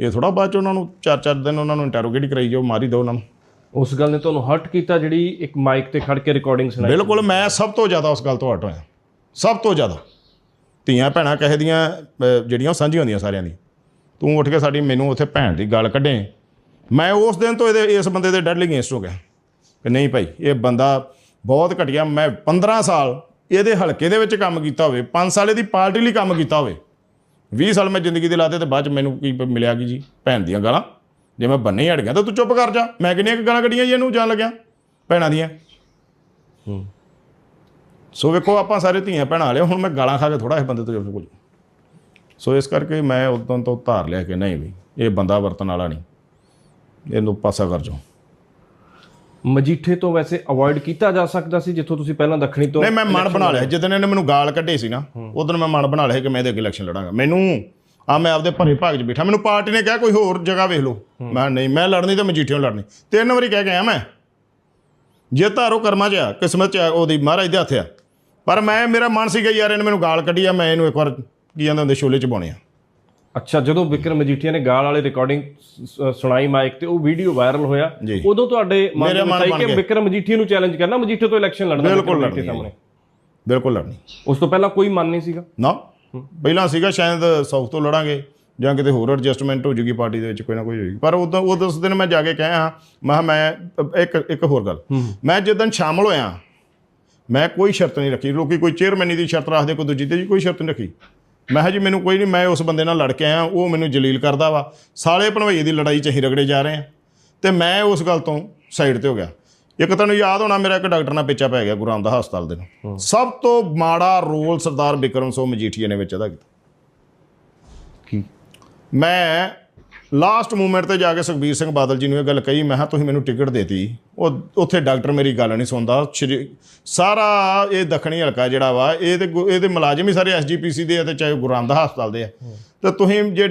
ਇਹ ਥੋੜਾ ਬਾਅਦ ਚ ਉਹਨਾਂ ਨੂੰ ਚਾਰ ਚਾਰ ਦਿਨ ਉਹਨਾਂ ਨੂੰ ਇੰਟਰੋਗੇਟ ਕਰਾਈ ਜਾਓ ਮਾਰੀ ਦਿਓ ਉਹਨਾਂ ਨੂੰ। ਉਸ ਗੱਲ ਨੇ ਤੁਹਾਨੂੰ ਹਰਟ ਕੀਤਾ ਜਿਹੜੀ ਇੱਕ ਮਾਈਕ ਤੇ ਖੜ ਕੇ ਰਿਕਾਰਡਿੰਗ ਸੁਣਾਈ? ਬਿਲਕੁਲ ਮੈਂ ਸਭ ਤੋਂ ਜ਼ਿਆਦਾ ਉਸ ਗੱਲ ਤੋਂ ਹਟ ਹੋਇਆ। ਸਭ ਤੋਂ ਜ਼ਿਆਦਾ। ਧੀਆਂ ਭੈਣਾਂ ਕਹੇ ਦੀਆਂ ਜਿਹੜੀਆਂ ਉਹ ਸਾਂਝੀਆਂ ਹੁੰਦੀਆਂ ਸਾਰਿਆਂ ਦੀ ਤੂੰ ਉੱਠ ਕੇ ਸਾਡੀ ਮੈਨੂੰ ਉੱਥੇ ਭੈਣ ਦੀ ਗੱਲ ਕੱਢੇ। ਮੈਂ ਉਸ ਦਿਨ ਤੋਂ ਇਹਦੇ ਇਸ ਬੰਦੇ ਦੇ ਡੈਡਲੀ ਅਗੇਂਸਟ ਹੋ ਗਿਆ। ਕਿ ਨਹੀਂ ਭਾਈ ਇਹ ਬੰਦਾ ਬਹੁਤ ਘਟੀਆ ਮੈਂ 15 ਸਾਲ ਇਹਦੇ ਹਲਕੇ ਦੇ ਵਿੱਚ ਕੰਮ ਕੀਤਾ ਹੋਵੇ 5 ਸਾਲ ਇਹਦੀ ਪਾਰਟੀ ਲਈ ਕੰਮ ਕੀਤਾ ਹੋਵੇ। 20 ਸਾਲ ਮੈਂ ਜ਼ਿੰਦਗੀ ਦੇ ਲਾਤੇ ਤੇ ਬਾਅਦ ਚ ਮੈਨੂੰ ਕੀ ਮਿਲਿਆ ਕੀ ਜੀ ਭੈਣ ਦੀਆਂ ਗਾਲਾਂ? ਜੇ ਮੈਂ ਬੰਨੇ ਹੀ ਹਟ ਗਿਆ ਤਾਂ ਤੂੰ ਚੁੱਪ ਕਰ ਜਾ। ਮੈਂ ਕਿੰਨੀਆਂ ਗਾਲਾਂ ਕੱਢੀਆਂ ਜੀ ਇਹਨੂੰ ਜਾਣ ਲੱਗਿਆ ਭੈਣਾਂ ਦੀਆਂ? ਹੂੰ। ਸੋ ਵੇਖੋ ਆਪਾਂ ਸਾਰੇ ਧੀਆਂ ਭੈਣਾਂ ਵਾਲੇ ਹੁਣ ਮੈਂ ਗਾਲਾਂ ਖਾ ਕੇ ਥੋੜਾ ਇਸ ਬੰਦੇ ਤੋਂ ਜੁੜ ਕੁਝ ਸੋ ਇਸ ਕਰਕੇ ਮੈਂ ਉਦੋਂ ਤੋਂ ਧਾਰ ਲਿਆ ਕਿ ਨਹੀਂ ਵੀ ਇਹ ਬੰਦਾ ਵਰਤਣ ਵਾਲਾ ਨਹੀਂ। ਇਹਨੂੰ ਪਾਸਾ ਕਰ ਜਾਓ। ਮਜੀਠੇ ਤੋਂ ਵੈਸੇ ਅਵੋਇਡ ਕੀਤਾ ਜਾ ਸਕਦਾ ਸੀ ਜਿੱਥੋਂ ਤੁਸੀਂ ਪਹਿਲਾਂ ਦੱਖਣੀ ਤੋਂ ਨਹੀਂ ਮੈਂ ਮਨ ਬਣਾ ਲਿਆ। ਜਿੱਦਣ ਇਹਨੇ ਮੈਨੂੰ ਗਾਲ ਕੱਢੇ ਸੀ ਨਾ ਉਦੋਂ ਮੈਂ ਮਨ ਬਣਾ ਲਿਆ ਕਿ ਮੈਂ ਇਹਦੇ ਅੱਗੇ ਇਲੈਕਸ਼ਨ ਲੜਾਂਗਾ। ਮੈਨੂੰ ਆ ਮੈਂ ਆਪਦੇ ਭਰੇ ਭਾਗ 'ਚ ਬੈਠਾ। ਮੈਨੂੰ ਪਾਰਟੀ ਨੇ ਕਿਹਾ ਕੋਈ ਹੋਰ ਜਗ੍ਹਾ ਵੇਖ ਲਓ। ਮੈਂ ਨਹੀਂ ਮੈਂ ਲੜਨੀ ਤੇ ਮਜੀਠੀਓਂ ਲੜਨੀ। ਤਿੰਨ ਵਾਰੀ ਕਹਿ ਕੇ ਆਇਆ ਮੈਂ। ਜੇ ਧਾਰੋ ਕਰਮਾਂ 'ਚ ਆ ਕਿਸਮਤ 'ਚ ਆ ਉਹਦੀ ਮਹਾਰਾਜ ਦੇ ਹੱਥ ਆ। ਪਰ ਮੈਂ ਮੇਰਾ ਮਨ ਸੀਗਾ ਯਾਰ ਇਹਨੇ ਮੈਨੂੰ ਗਾਲ ਕੱਢੀ ਆ ਮੈਂ ਇਹਨੂੰ ਇੱਕ ਵਾਰ ਕੀ ਜਾਂਦੇ ਹੁੰਦੇ ਛੋਲੇ 'ਚ ਪਾਉਣੇ ਆ। ਅੱਛਾ ਜਦੋਂ ਵਿਕਰਮ ਮਜੀਠੀਆ ਨੇ ਗਾਲ ਵਾਲੀ ਰਿਕਾਰਡਿੰਗ ਸੁਣਾਈ ਮਾਈਕ ਤੇ ਉਹ ਵੀਡੀਓ ਵਾਇਰਲ ਹੋਇਆ। ਜੀ। ਉਦੋਂ ਤੁਹਾਡੇ ਮਨ ਮੇਰੇ ਦੇ ਮਨ ਵਿੱਚ ਆਈ ਬਣ ਕਿ ਗਿਆ। ਵਿਕਰਮ ਮਜੀਠੀਆ ਨੂੰ ਚੈਲੰਜ ਕਰਨਾ ਮਜੀਠੇ ਤੋਂ ਇਲੈਕਸ਼ਨ ਲੜਨਾ ਬਿਲਕੁਲ ਵਿਕਰਮ ਮਜੀਠੀਆ ਲੜਨੀ ਸਾਹਮਣੇ। ਬਿਲਕੁਲ ਲੜਨੀ। ਉਸ ਤੋਂ ਪਹਿਲਾਂ ਕੋਈ ਮਨ ਨਹੀਂ ਸੀਗਾ? ਨਾ। ਪਹਿਲਾਂ ਸੀਗਾ ਸ਼ਾਇਦ ਸਾਊਥ ਤੋਂ ਲੜਾਂਗੇ ਜਾਂ ਕਿਤੇ ਹੋਰ ਐਡਜਸਟਮੈਂਟ ਹੋ ਜੂਗੀ ਪਾਰਟੀ ਦੇ ਵਿੱਚ ਕੋਈ ਨਾ ਕੋਈ ਹੋਏਗੀ। ਪਰ ਉਦੋਂ ਉਹ ਉਸ ਦਿਨ ਮੈਂ ਜਾ ਕੇ ਕਹਿਆ ਹਾਂ ਮੈਂ ਕਿਹਾ ਮੈਂ ਇੱਕ ਇੱਕ ਹੋਰ ਗੱਲ। ਮੈਂ ਜਿੱਦਣ ਸ਼ਾਮਲ ਹੋਇਆ ਮੈਂ ਕੋਈ ਸ਼ਰਤ ਨਹੀਂ ਰੱਖੀ। ਲੋਕੀ ਕੋਈ ਚੇਅਰਮੈਨੀ ਦੀ ਸ਼ਰਤ ਰੱਖਦੇ ਕੋਈ ਦੂਜੀ ਤੇ ਜੀ ਕੋਈ ਸ਼ਰਤ ਨਹੀਂ ਰੱਖੀ। ਮੈਂ ਕਿਹਾ ਜੀ ਮੈਨੂੰ ਕੋਈ ਨਹੀਂ ਮੈਂ ਉਸ ਬੰਦੇ ਨਾਲ ਲੜ ਕੇ ਆਇਆ ਉਹ ਮੈਨੂੰ ਜਲੀਲ ਕਰਦਾ ਵਾ। ਸਾਲੇ ਭਣਵਈਏ ਦੀ ਲੜਾਈ ਚ ਅਸੀਂ ਰਗੜੇ ਜਾ ਰਹੇ ਆ ਤੇ ਮੈਂ ਉਸ ਗੱਲ ਤੋਂ ਸਾਈਡ ਤੇ ਹੋ ਗਿਆ। ਇੱਕ ਤੁਹਾਨੂੰ ਯਾਦ ਹੋਣਾ ਮੇਰਾ ਇੱਕ ਡਾਕਟਰ ਨਾਲ ਪਿੱਛਾ ਪੈ ਗਿਆ ਗੁਰੂ ਰਾਮਦਾਸ ਹਸਪਤਾਲ ਦੇ ਨੂੰ ਸਭ ਤੋਂ ਮਾੜਾ ਰੋਲ ਸਰਦਾਰ ਬਿਕਰਮ ਸਿੰਘ ਮਜੀਠੀਆ ਨੇ ਵਿੱਚ ਇਹਦਾ ਕੀਤਾ। ਕੀ? ਮੈਂ ਲਾਸਟ ਮੂਮੈਂਟ ਤੇ ਜਾ ਕੇ ਸੁਖਬੀਰ ਸਿੰਘ ਬਾਦਲ ਜੀ ਨੂੰ ਇਹ ਗੱਲ ਕਹੀ ਮੈਂ ਕਿਹਾ ਤੁਸੀਂ ਮੈਨੂੰ ਟਿਕਟ ਦੇਤੀ। ਉਹ ਉੱਥੇ ਡਾਕਟਰ ਮੇਰੀ ਗੱਲ ਨਹੀਂ ਸੁਣਦਾ। ਸ਼੍ਰੀ- ਇਹ ਦੱਖਣੀ ਹਲਕਾ ਜਿਹੜਾ ਵਾ ਇਹ ਤੇ ਇਹਦੇ ਮੁਲਾਜ਼ਮ ਹੀ ਸਾਰੇ ਐਸਜੀਪੀਸੀ ਦੇ ਆ ਤੇ ਚਾਹੇ ਗੁਰੂ ਰਾਮਦਾਸ ਹਸਪਤਾਲ ਦੇ ਆ। ਤੇ ਤੁਸੀਂ ਜੇ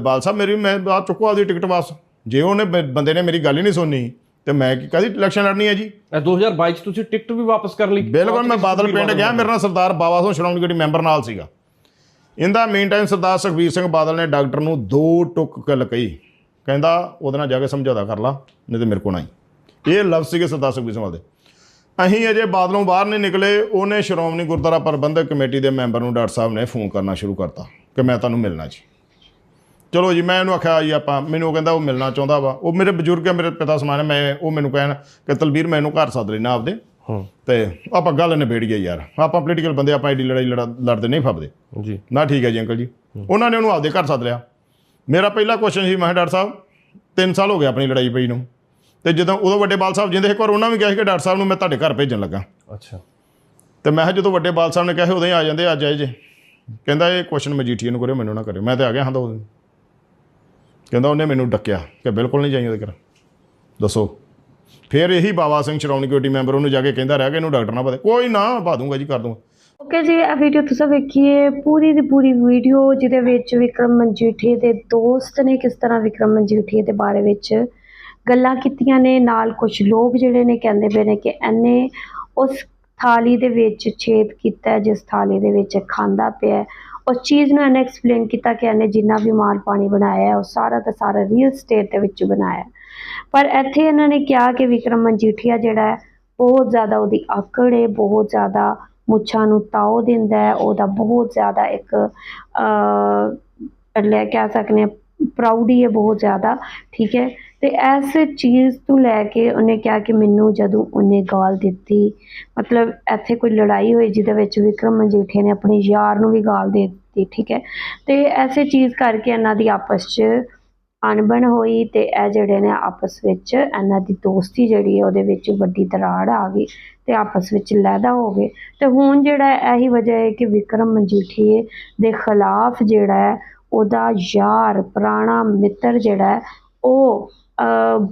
ਬਾਲ ਸਾਹਿਬ ਮੇਰੀ ਮੈਂ ਬਾਅਦ ਚੁੱਕੋ ਆਪਦੀ ਟਿਕਟ ਵਾਪਸ। ਜੇ ਉਹਨੇ ਬੰਦੇ ਨੇ ਮੇਰੀ ਗੱਲ ਹੀ ਨਹੀਂ ਸੁਣੀ ਤੇ ਮੈਂ ਕੀ ਕਦੀ ਇਲੈਕਸ਼ਨ ਲੜਨੀ ਹੈ ਜੀ? ਇਹ 2022 ਚ ਤੁਸੀਂ ਟਿਕਟ ਵੀ ਵਾਪਸ ਕਰ ਲਈ। ਬਿਲਕੁਲ ਮੈਂ ਬਾਦਲ ਪਿੰਡ ਗਿਆ ਮੇਰੇ ਨਾਲ ਸਰਦਾਰ ਬਾਬਾ ਸਿੰਘ ਸ਼੍ਰੋਮਣੀ ਕਮੇਟੀ ਮੈਂਬਰ ਨਾਲ ਸੀਗਾ। ਇਹਦਾ ਮੇਨ ਟਾਈਮ ਸਰਦਾਰ ਸੁਖਬੀਰ ਸਿੰਘ ਬਾਦਲ ਨੇ ਡਾਕਟਰ ਨੂੰ ਦੋ ਟੁੱਕ ਗੱਲ ਕਹੀ। ਕਹਿੰਦਾ, ਉਹਦੇ ਨਾਲ ਜਾ ਕੇ ਸਮਝੌਤਾ ਕਰ ਲਾ, ਨਹੀਂ ਤੇ ਮੇਰੇ ਕੋਲ ਨਹੀਂ ਇਹ ਲਫ਼ਜ਼ ਸੀਗੇ ਸਰਦਾਰ ਸੁਖਬੀਰ ਸਿੰਘ ਬਾਦਲ ਦੇ। ਅਸੀਂ ਅਜੇ ਬਾਦਲੋਂ ਬਾਹਰ ਨਹੀਂ ਨਿਕਲੇ, ਉਹਨੇ ਸ਼੍ਰੋਮਣੀ ਗੁਰਦੁਆਰਾ ਪ੍ਰਬੰਧਕ ਕਮੇਟੀ ਦੇ ਮੈਂਬਰ ਨੂੰ ਡਾਕਟਰ ਸਾਹਿਬ ਨੇ ਫੋਨ ਕਰਨਾ ਸ਼ੁਰੂ ਕਰਤਾ ਕਿ ਮੈਂ ਤੁਹਾਨੂੰ ਮਿਲਣਾ ਜੀ। ਚਲੋ ਜੀ, ਮੈਂ ਇਹਨੂੰ ਆਖਿਆ ਜੀ ਆਪਾਂ। ਮੈਨੂੰ ਉਹ ਕਹਿੰਦਾ, ਉਹ ਮਿਲਣਾ ਚਾਹੁੰਦਾ ਵਾ। ਉਹ ਮੇਰੇ ਬਜ਼ੁਰਗ ਹੈ ਮੇਰੇ ਪਿਤਾ ਸਮਾਨ ਹੈ ਮੈਂ ਉਹ ਮੈਨੂੰ ਕਹਿਣ ਕਿ ਤਲਬੀਰ ਮੈਨੂੰ ਘਰ ਸੱਦ ਲੈਣਾ ਆਪਦੇ। ਤੇ ਆਪਾਂ ਗੱਲ ਨਿਬੇੜੀਏ ਯਾਰ। ਆਪਾਂ ਪੋਲੀਟੀਕਲ ਬੰਦੇ ਆਪਾਂ ਐਡੀ ਲੜਾਈ ਲੜਾ- ਲੜਦੇ ਨਹੀਂ ਫੱਬਦੇ। ਜੀ। ਨਾ ਠੀਕ ਹੈ ਜੀ ਅੰਕਲ ਜੀ। ਉਹਨਾਂ ਨੇ ਉਹਨੂੰ ਆਪਦੇ ਘਰ ਸੱਦ ਲਿਆ। ਮੇਰਾ ਪਹਿਲਾ ਕੁਐਸਚਨ ਸੀ ਮੈਂ ਡਾਕਟਰ ਸਾਹਿਬ 3 ਸਾਲ ਹੋ ਗਏ ਆਪਣੀ ਲੜਾਈ ਪਈ ਨੂੰ। ਤੇ ਜਦੋਂ ਉਦੋਂ ਵੱਡੇ ਬਾਲ ਸਾਹਿਬ ਜਿੰਦੇ ਇੱਕ ਵਾਰ ਉਹਨਾਂ ਵੀ ਕਿਹਾ ਸੀ ਕਿ ਡਾਕਟਰ ਸਾਹਿਬ ਨੂੰ ਮੈਂ ਤੁਹਾਡੇ ਘਰ ਭੇਜਣ ਲੱਗਾ। ਅੱਛਾ। ਤੇ ਮੈਂ ਜਦੋਂ ਵੱਡੇ ਬਾਲ ਸਾਹਿਬ ਨੇ ਕਿਹਾ ਉਦੋਂ ਹੀ ਆ ਜਾਂਦੇ ਅੱਜ ਆਏ ਜੇ। ਕਹਿੰਦਾ ਇਹ ਕੁਐਸਚਨ ਮਜੀਠੀਆ ਨੂੰ ਕਰਿਓ ਮੈਨੂੰ ਨਾ ਕਰਿਓ। ਮੈਂ ਤੇ ਆ ਗਿਆ ਹਾਂ ਤਾਂ ਕਹਿੰਦਾ ਉਹਨੇ ਮੈਨੂੰ ਡੱਕਿਆ ਕਿ ਬਿਲਕੁਲ ਨਹੀਂ ਜਾਈ ਉਹਦੇ ਘਰ। ਦੱਸੋ। ਫਿਰ ਇਹੀ ਬਾਬਾ ਸਿੰਘ ਸ਼੍ਰੋਮਣੀ ਕਮੇਟੀ ਮੈਂਬਰ ਉਹਨੂੰ ਜਾ ਕੇ ਕਹਿੰਦਾ ਰਿਹਾ ਕਿ ਇਹਨੂੰ ਡਾਕਟਰ ਨਾ ਪਤਾ। ਕੋਈ ਨਾ, ਪਾ ਦੂੰਗਾ ਜੀ, ਕਰ ਦੂੰਗਾ। ਓਕੇ ਜੀ, ਇਹ ਵੀਡੀਓ ਤੁਸੀਂ ਵੇਖੀਏ। ਪੂਰੀ ਦੀ ਪੂਰੀ ਵੀਡੀਓ ਜਿਹਦੇ ਵਿੱਚ ਵਿਕਰਮ ਮਨਜੀਠੀਏ ਦੇ ਦੋਸਤ ਨੇ ਕਿਸ ਤਰ੍ਹਾਂ ਵਿਕਰਮ ਮਨਜੀਠੀਏ ਦੇ ਬਾਰੇ ਵਿੱਚ ਗੱਲਾਂ ਕੀਤੀਆਂ ਨੇ। ਨਾਲ ਕੁਝ ਲੋਕ ਜਿਹੜੇ ਨੇ ਕਹਿੰਦੇ ਪਏ ਨੇ ਕਿ ਇਹਨੇ ਉਸ ਥਾਲੀ ਦੇ ਵਿੱਚ ਛੇਦ ਕੀਤਾ ਜਿਸ ਥਾਲੀ ਦੇ ਵਿੱਚ ਖਾਂਦਾ ਪਿਆ ਉਸ ਚੀਜ਼ ਨੂੰ ਇਹਨੇ ਐਕਸਪਲੇਨ ਕੀਤਾ ਕਿ ਇਹਨੇ ਜਿੰਨਾ ਵੀ ਮਾਲ ਪਾਣੀ ਬਣਾਇਆ ਉਹ ਸਾਰਾ ਦਾ ਸਾਰਾ ਰੀਅਲ ਸਟੇਟ ਦੇ ਵਿੱਚ ਬਣਾਇਆ ਪਰ ਇੱਥੇ ਇਹਨਾਂ ਨੇ ਕਿਹਾ ਕਿ ਵਿਕਰਮ ਮਜੀਠੀਆ ਜਿਹੜਾ ਹੈ, ਬਹੁਤ ਜ਼ਿਆਦਾ ਉਹਦੀ ਆਕੜ ਹੈ, ਬਹੁਤ ਜ਼ਿਆਦਾ ਮੁੱਛਾਂ ਨੂੰ ਤਾਓ ਦਿੰਦਾ ਹੈ, ਉਹਦਾ ਬਹੁਤ ਜ਼ਿਆਦਾ ਇੱਕ ਅ ਲੈ ਕਹਿ ਸਕਦੇ ਹਾਂ ਪ੍ਰਾਊਡੀ ਹੈ ਬਹੁਤ ਜ਼ਿਆਦਾ, ਠੀਕ ਹੈ? ਤੇ ਇਸ ਚੀਜ਼ ਤੋਂ ਲੈ ਕੇ ਉਹਨੇ ਕਿਹਾ ਕਿ ਮੈਨੂੰ ਜਦੋਂ ਉਹਨੇ ਗਾਲ ਦਿੱਤੀ, ਮਤਲਬ ਇੱਥੇ ਕੋਈ ਲੜਾਈ ਹੋਈ ਜਿਹਦੇ ਵਿੱਚ ਵਿਕਰਮ ਮਜੀਠੀਆ ਨੇ ਆਪਣੇ ਯਾਰ ਨੂੰ ਵੀ ਗਾਲ ਦੇ ਦਿੱਤੀ, ਠੀਕ ਹੈ? ਤੇ ਐਸੇ ਚੀਜ਼ ਕਰਕੇ ਇਹਨਾਂ ਦੀ ਆਪਸ 'ਚ ਅਣਬਣ ਹੋਈ ਤੇ ਇਹ ਜਿਹੜੇ ਨੇ ਆਪਸ ਵਿੱਚ ਇਹਨਾਂ ਦੀ ਦੋਸਤੀ ਜਿਹੜੀ ਹੈ ਉਹਦੇ ਵਿੱਚ ਵੱਡੀ ਦਰਾੜ ਆ ਗਈ ਤੇ ਆਪਸ ਵਿੱਚ ਲਹਿਦਾ ਹੋ ਗਏ। ਤੇ ਹੁਣ ਜਿਹੜਾ ਇਹੀ ਵਜ੍ਹਾ ਹੈ ਕਿ ਵਿਕਰਮ ਮਜੀਠੀਏ ਦੇ ਖਿਲਾਫ ਜਿਹੜਾ ਹੈ ਉਹਦਾ ਯਾਰ, ਪੁਰਾਣਾ ਮਿੱਤਰ ਜਿਹੜਾ ਉਹ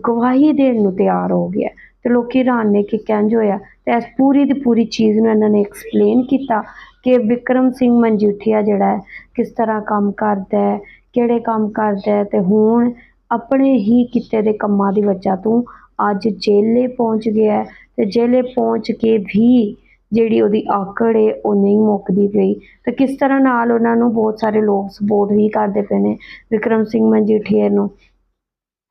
ਗਵਾਹੀ ਦੇਣ ਨੂੰ ਤਿਆਰ ਹੋ ਗਿਆ। ਤੇ ਲੋਕੀ ਹੈਰਾਨ ਨੇ ਕਿ ਕਿੰਜ ਹੋਇਆ। ਤੇ ਇਸ ਪੂਰੀ ਦੀ ਪੂਰੀ ਚੀਜ਼ ਨੂੰ ਇਹਨਾਂ ਨੇ ਐਕਸਪਲੇਨ ਕੀਤਾ ਕਿ ਵਿਕਰਮ ਸਿੰਘ ਮਨਜੀਠੀਆ ਜਿਹੜਾ ਹੈ ਕਿਸ ਤਰ੍ਹਾਂ ਕੰਮ ਕਰਦਾ ਹੈ ਕਿਹੜੇ ਕੰਮ ਕਰਦਾ ਹੈ ਤੇ ਹੁਣ ਆਪਣੇ ਹੀ ਕਿੱਤੇ ਦੇ ਕੰਮਾਂ ਦੀ ਵਜ੍ਹਾ ਤੋਂ ਅੱਜ ਜੇਲੇ ਪਹੁੰਚ ਗਿਆ ਹੈ ਤੇ ਜੇਲੇ ਪਹੁੰਚ ਕੇ ਵੀ ਜਿਹੜੀ ਉਹਦੀ ਆਕੜ ਏ ਉਹ ਨਹੀਂ ਮੁੱਕਦੀ ਪਈ। ਤੇ ਕਿਸ ਤਰ੍ਹਾਂ ਨਾਲ ਉਹਨਾਂ ਨੂੰ ਬਹੁਤ ਸਾਰੇ ਲੋਕ ਸਪੋਰਟ ਵੀ ਕਰਦੇ ਪਏ ਨੇ ਵਿਕਰਮ ਸਿੰਘ ਮਜੀਠੀਏ ਨੂੰ।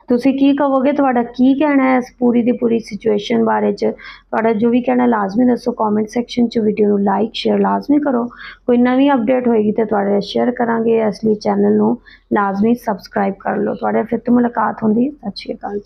ਤੁਸੀਂ ਕੀ ਕਹੋਗੇ? ਤੁਹਾਡਾ ਕੀ ਕਹਿਣਾ ਹੈ ਇਸ ਪੂਰੀ ਦੀ ਪੂਰੀ ਸਿਚੁਏਸ਼ਨ ਬਾਰੇ ਚ? ਤੁਹਾਡਾ ਜੋ ਵੀ ਕਹਿਣਾ ਲਾਜ਼ਮੀ ਦੱਸੋ ਕਮੈਂਟ ਸੈਕਸ਼ਨ ਚ ਵੀਡੀਓ ਨੂੰ ਲਾਈਕ ਸ਼ੇਅਰ ਲਾਜ਼ਮੀ ਕਰੋ। ਕੋਈ ਨਵੀਂ ਅਪਡੇਟ ਹੋਏਗੀ ਤੇ ਤੁਹਾਡੇ ਨਾਲ ਸ਼ੇਅਰ ਕਰਾਂਗੇ ਇਸ ਲਈ ਚੈਨਲ ਨੂੰ ਲਾਜ਼ਮੀ ਸਬਸਕ੍ਰਾਈਬ ਕਰ ਲਓ। ਤੁਹਾਡੇ ਫਿਰ ਤੋਂ ਮੁਲਾਕਾਤ ਹੁੰਦੀ ਸਤਿ ਸ਼੍ਰੀ ਅਕਾਲ ਜੀ।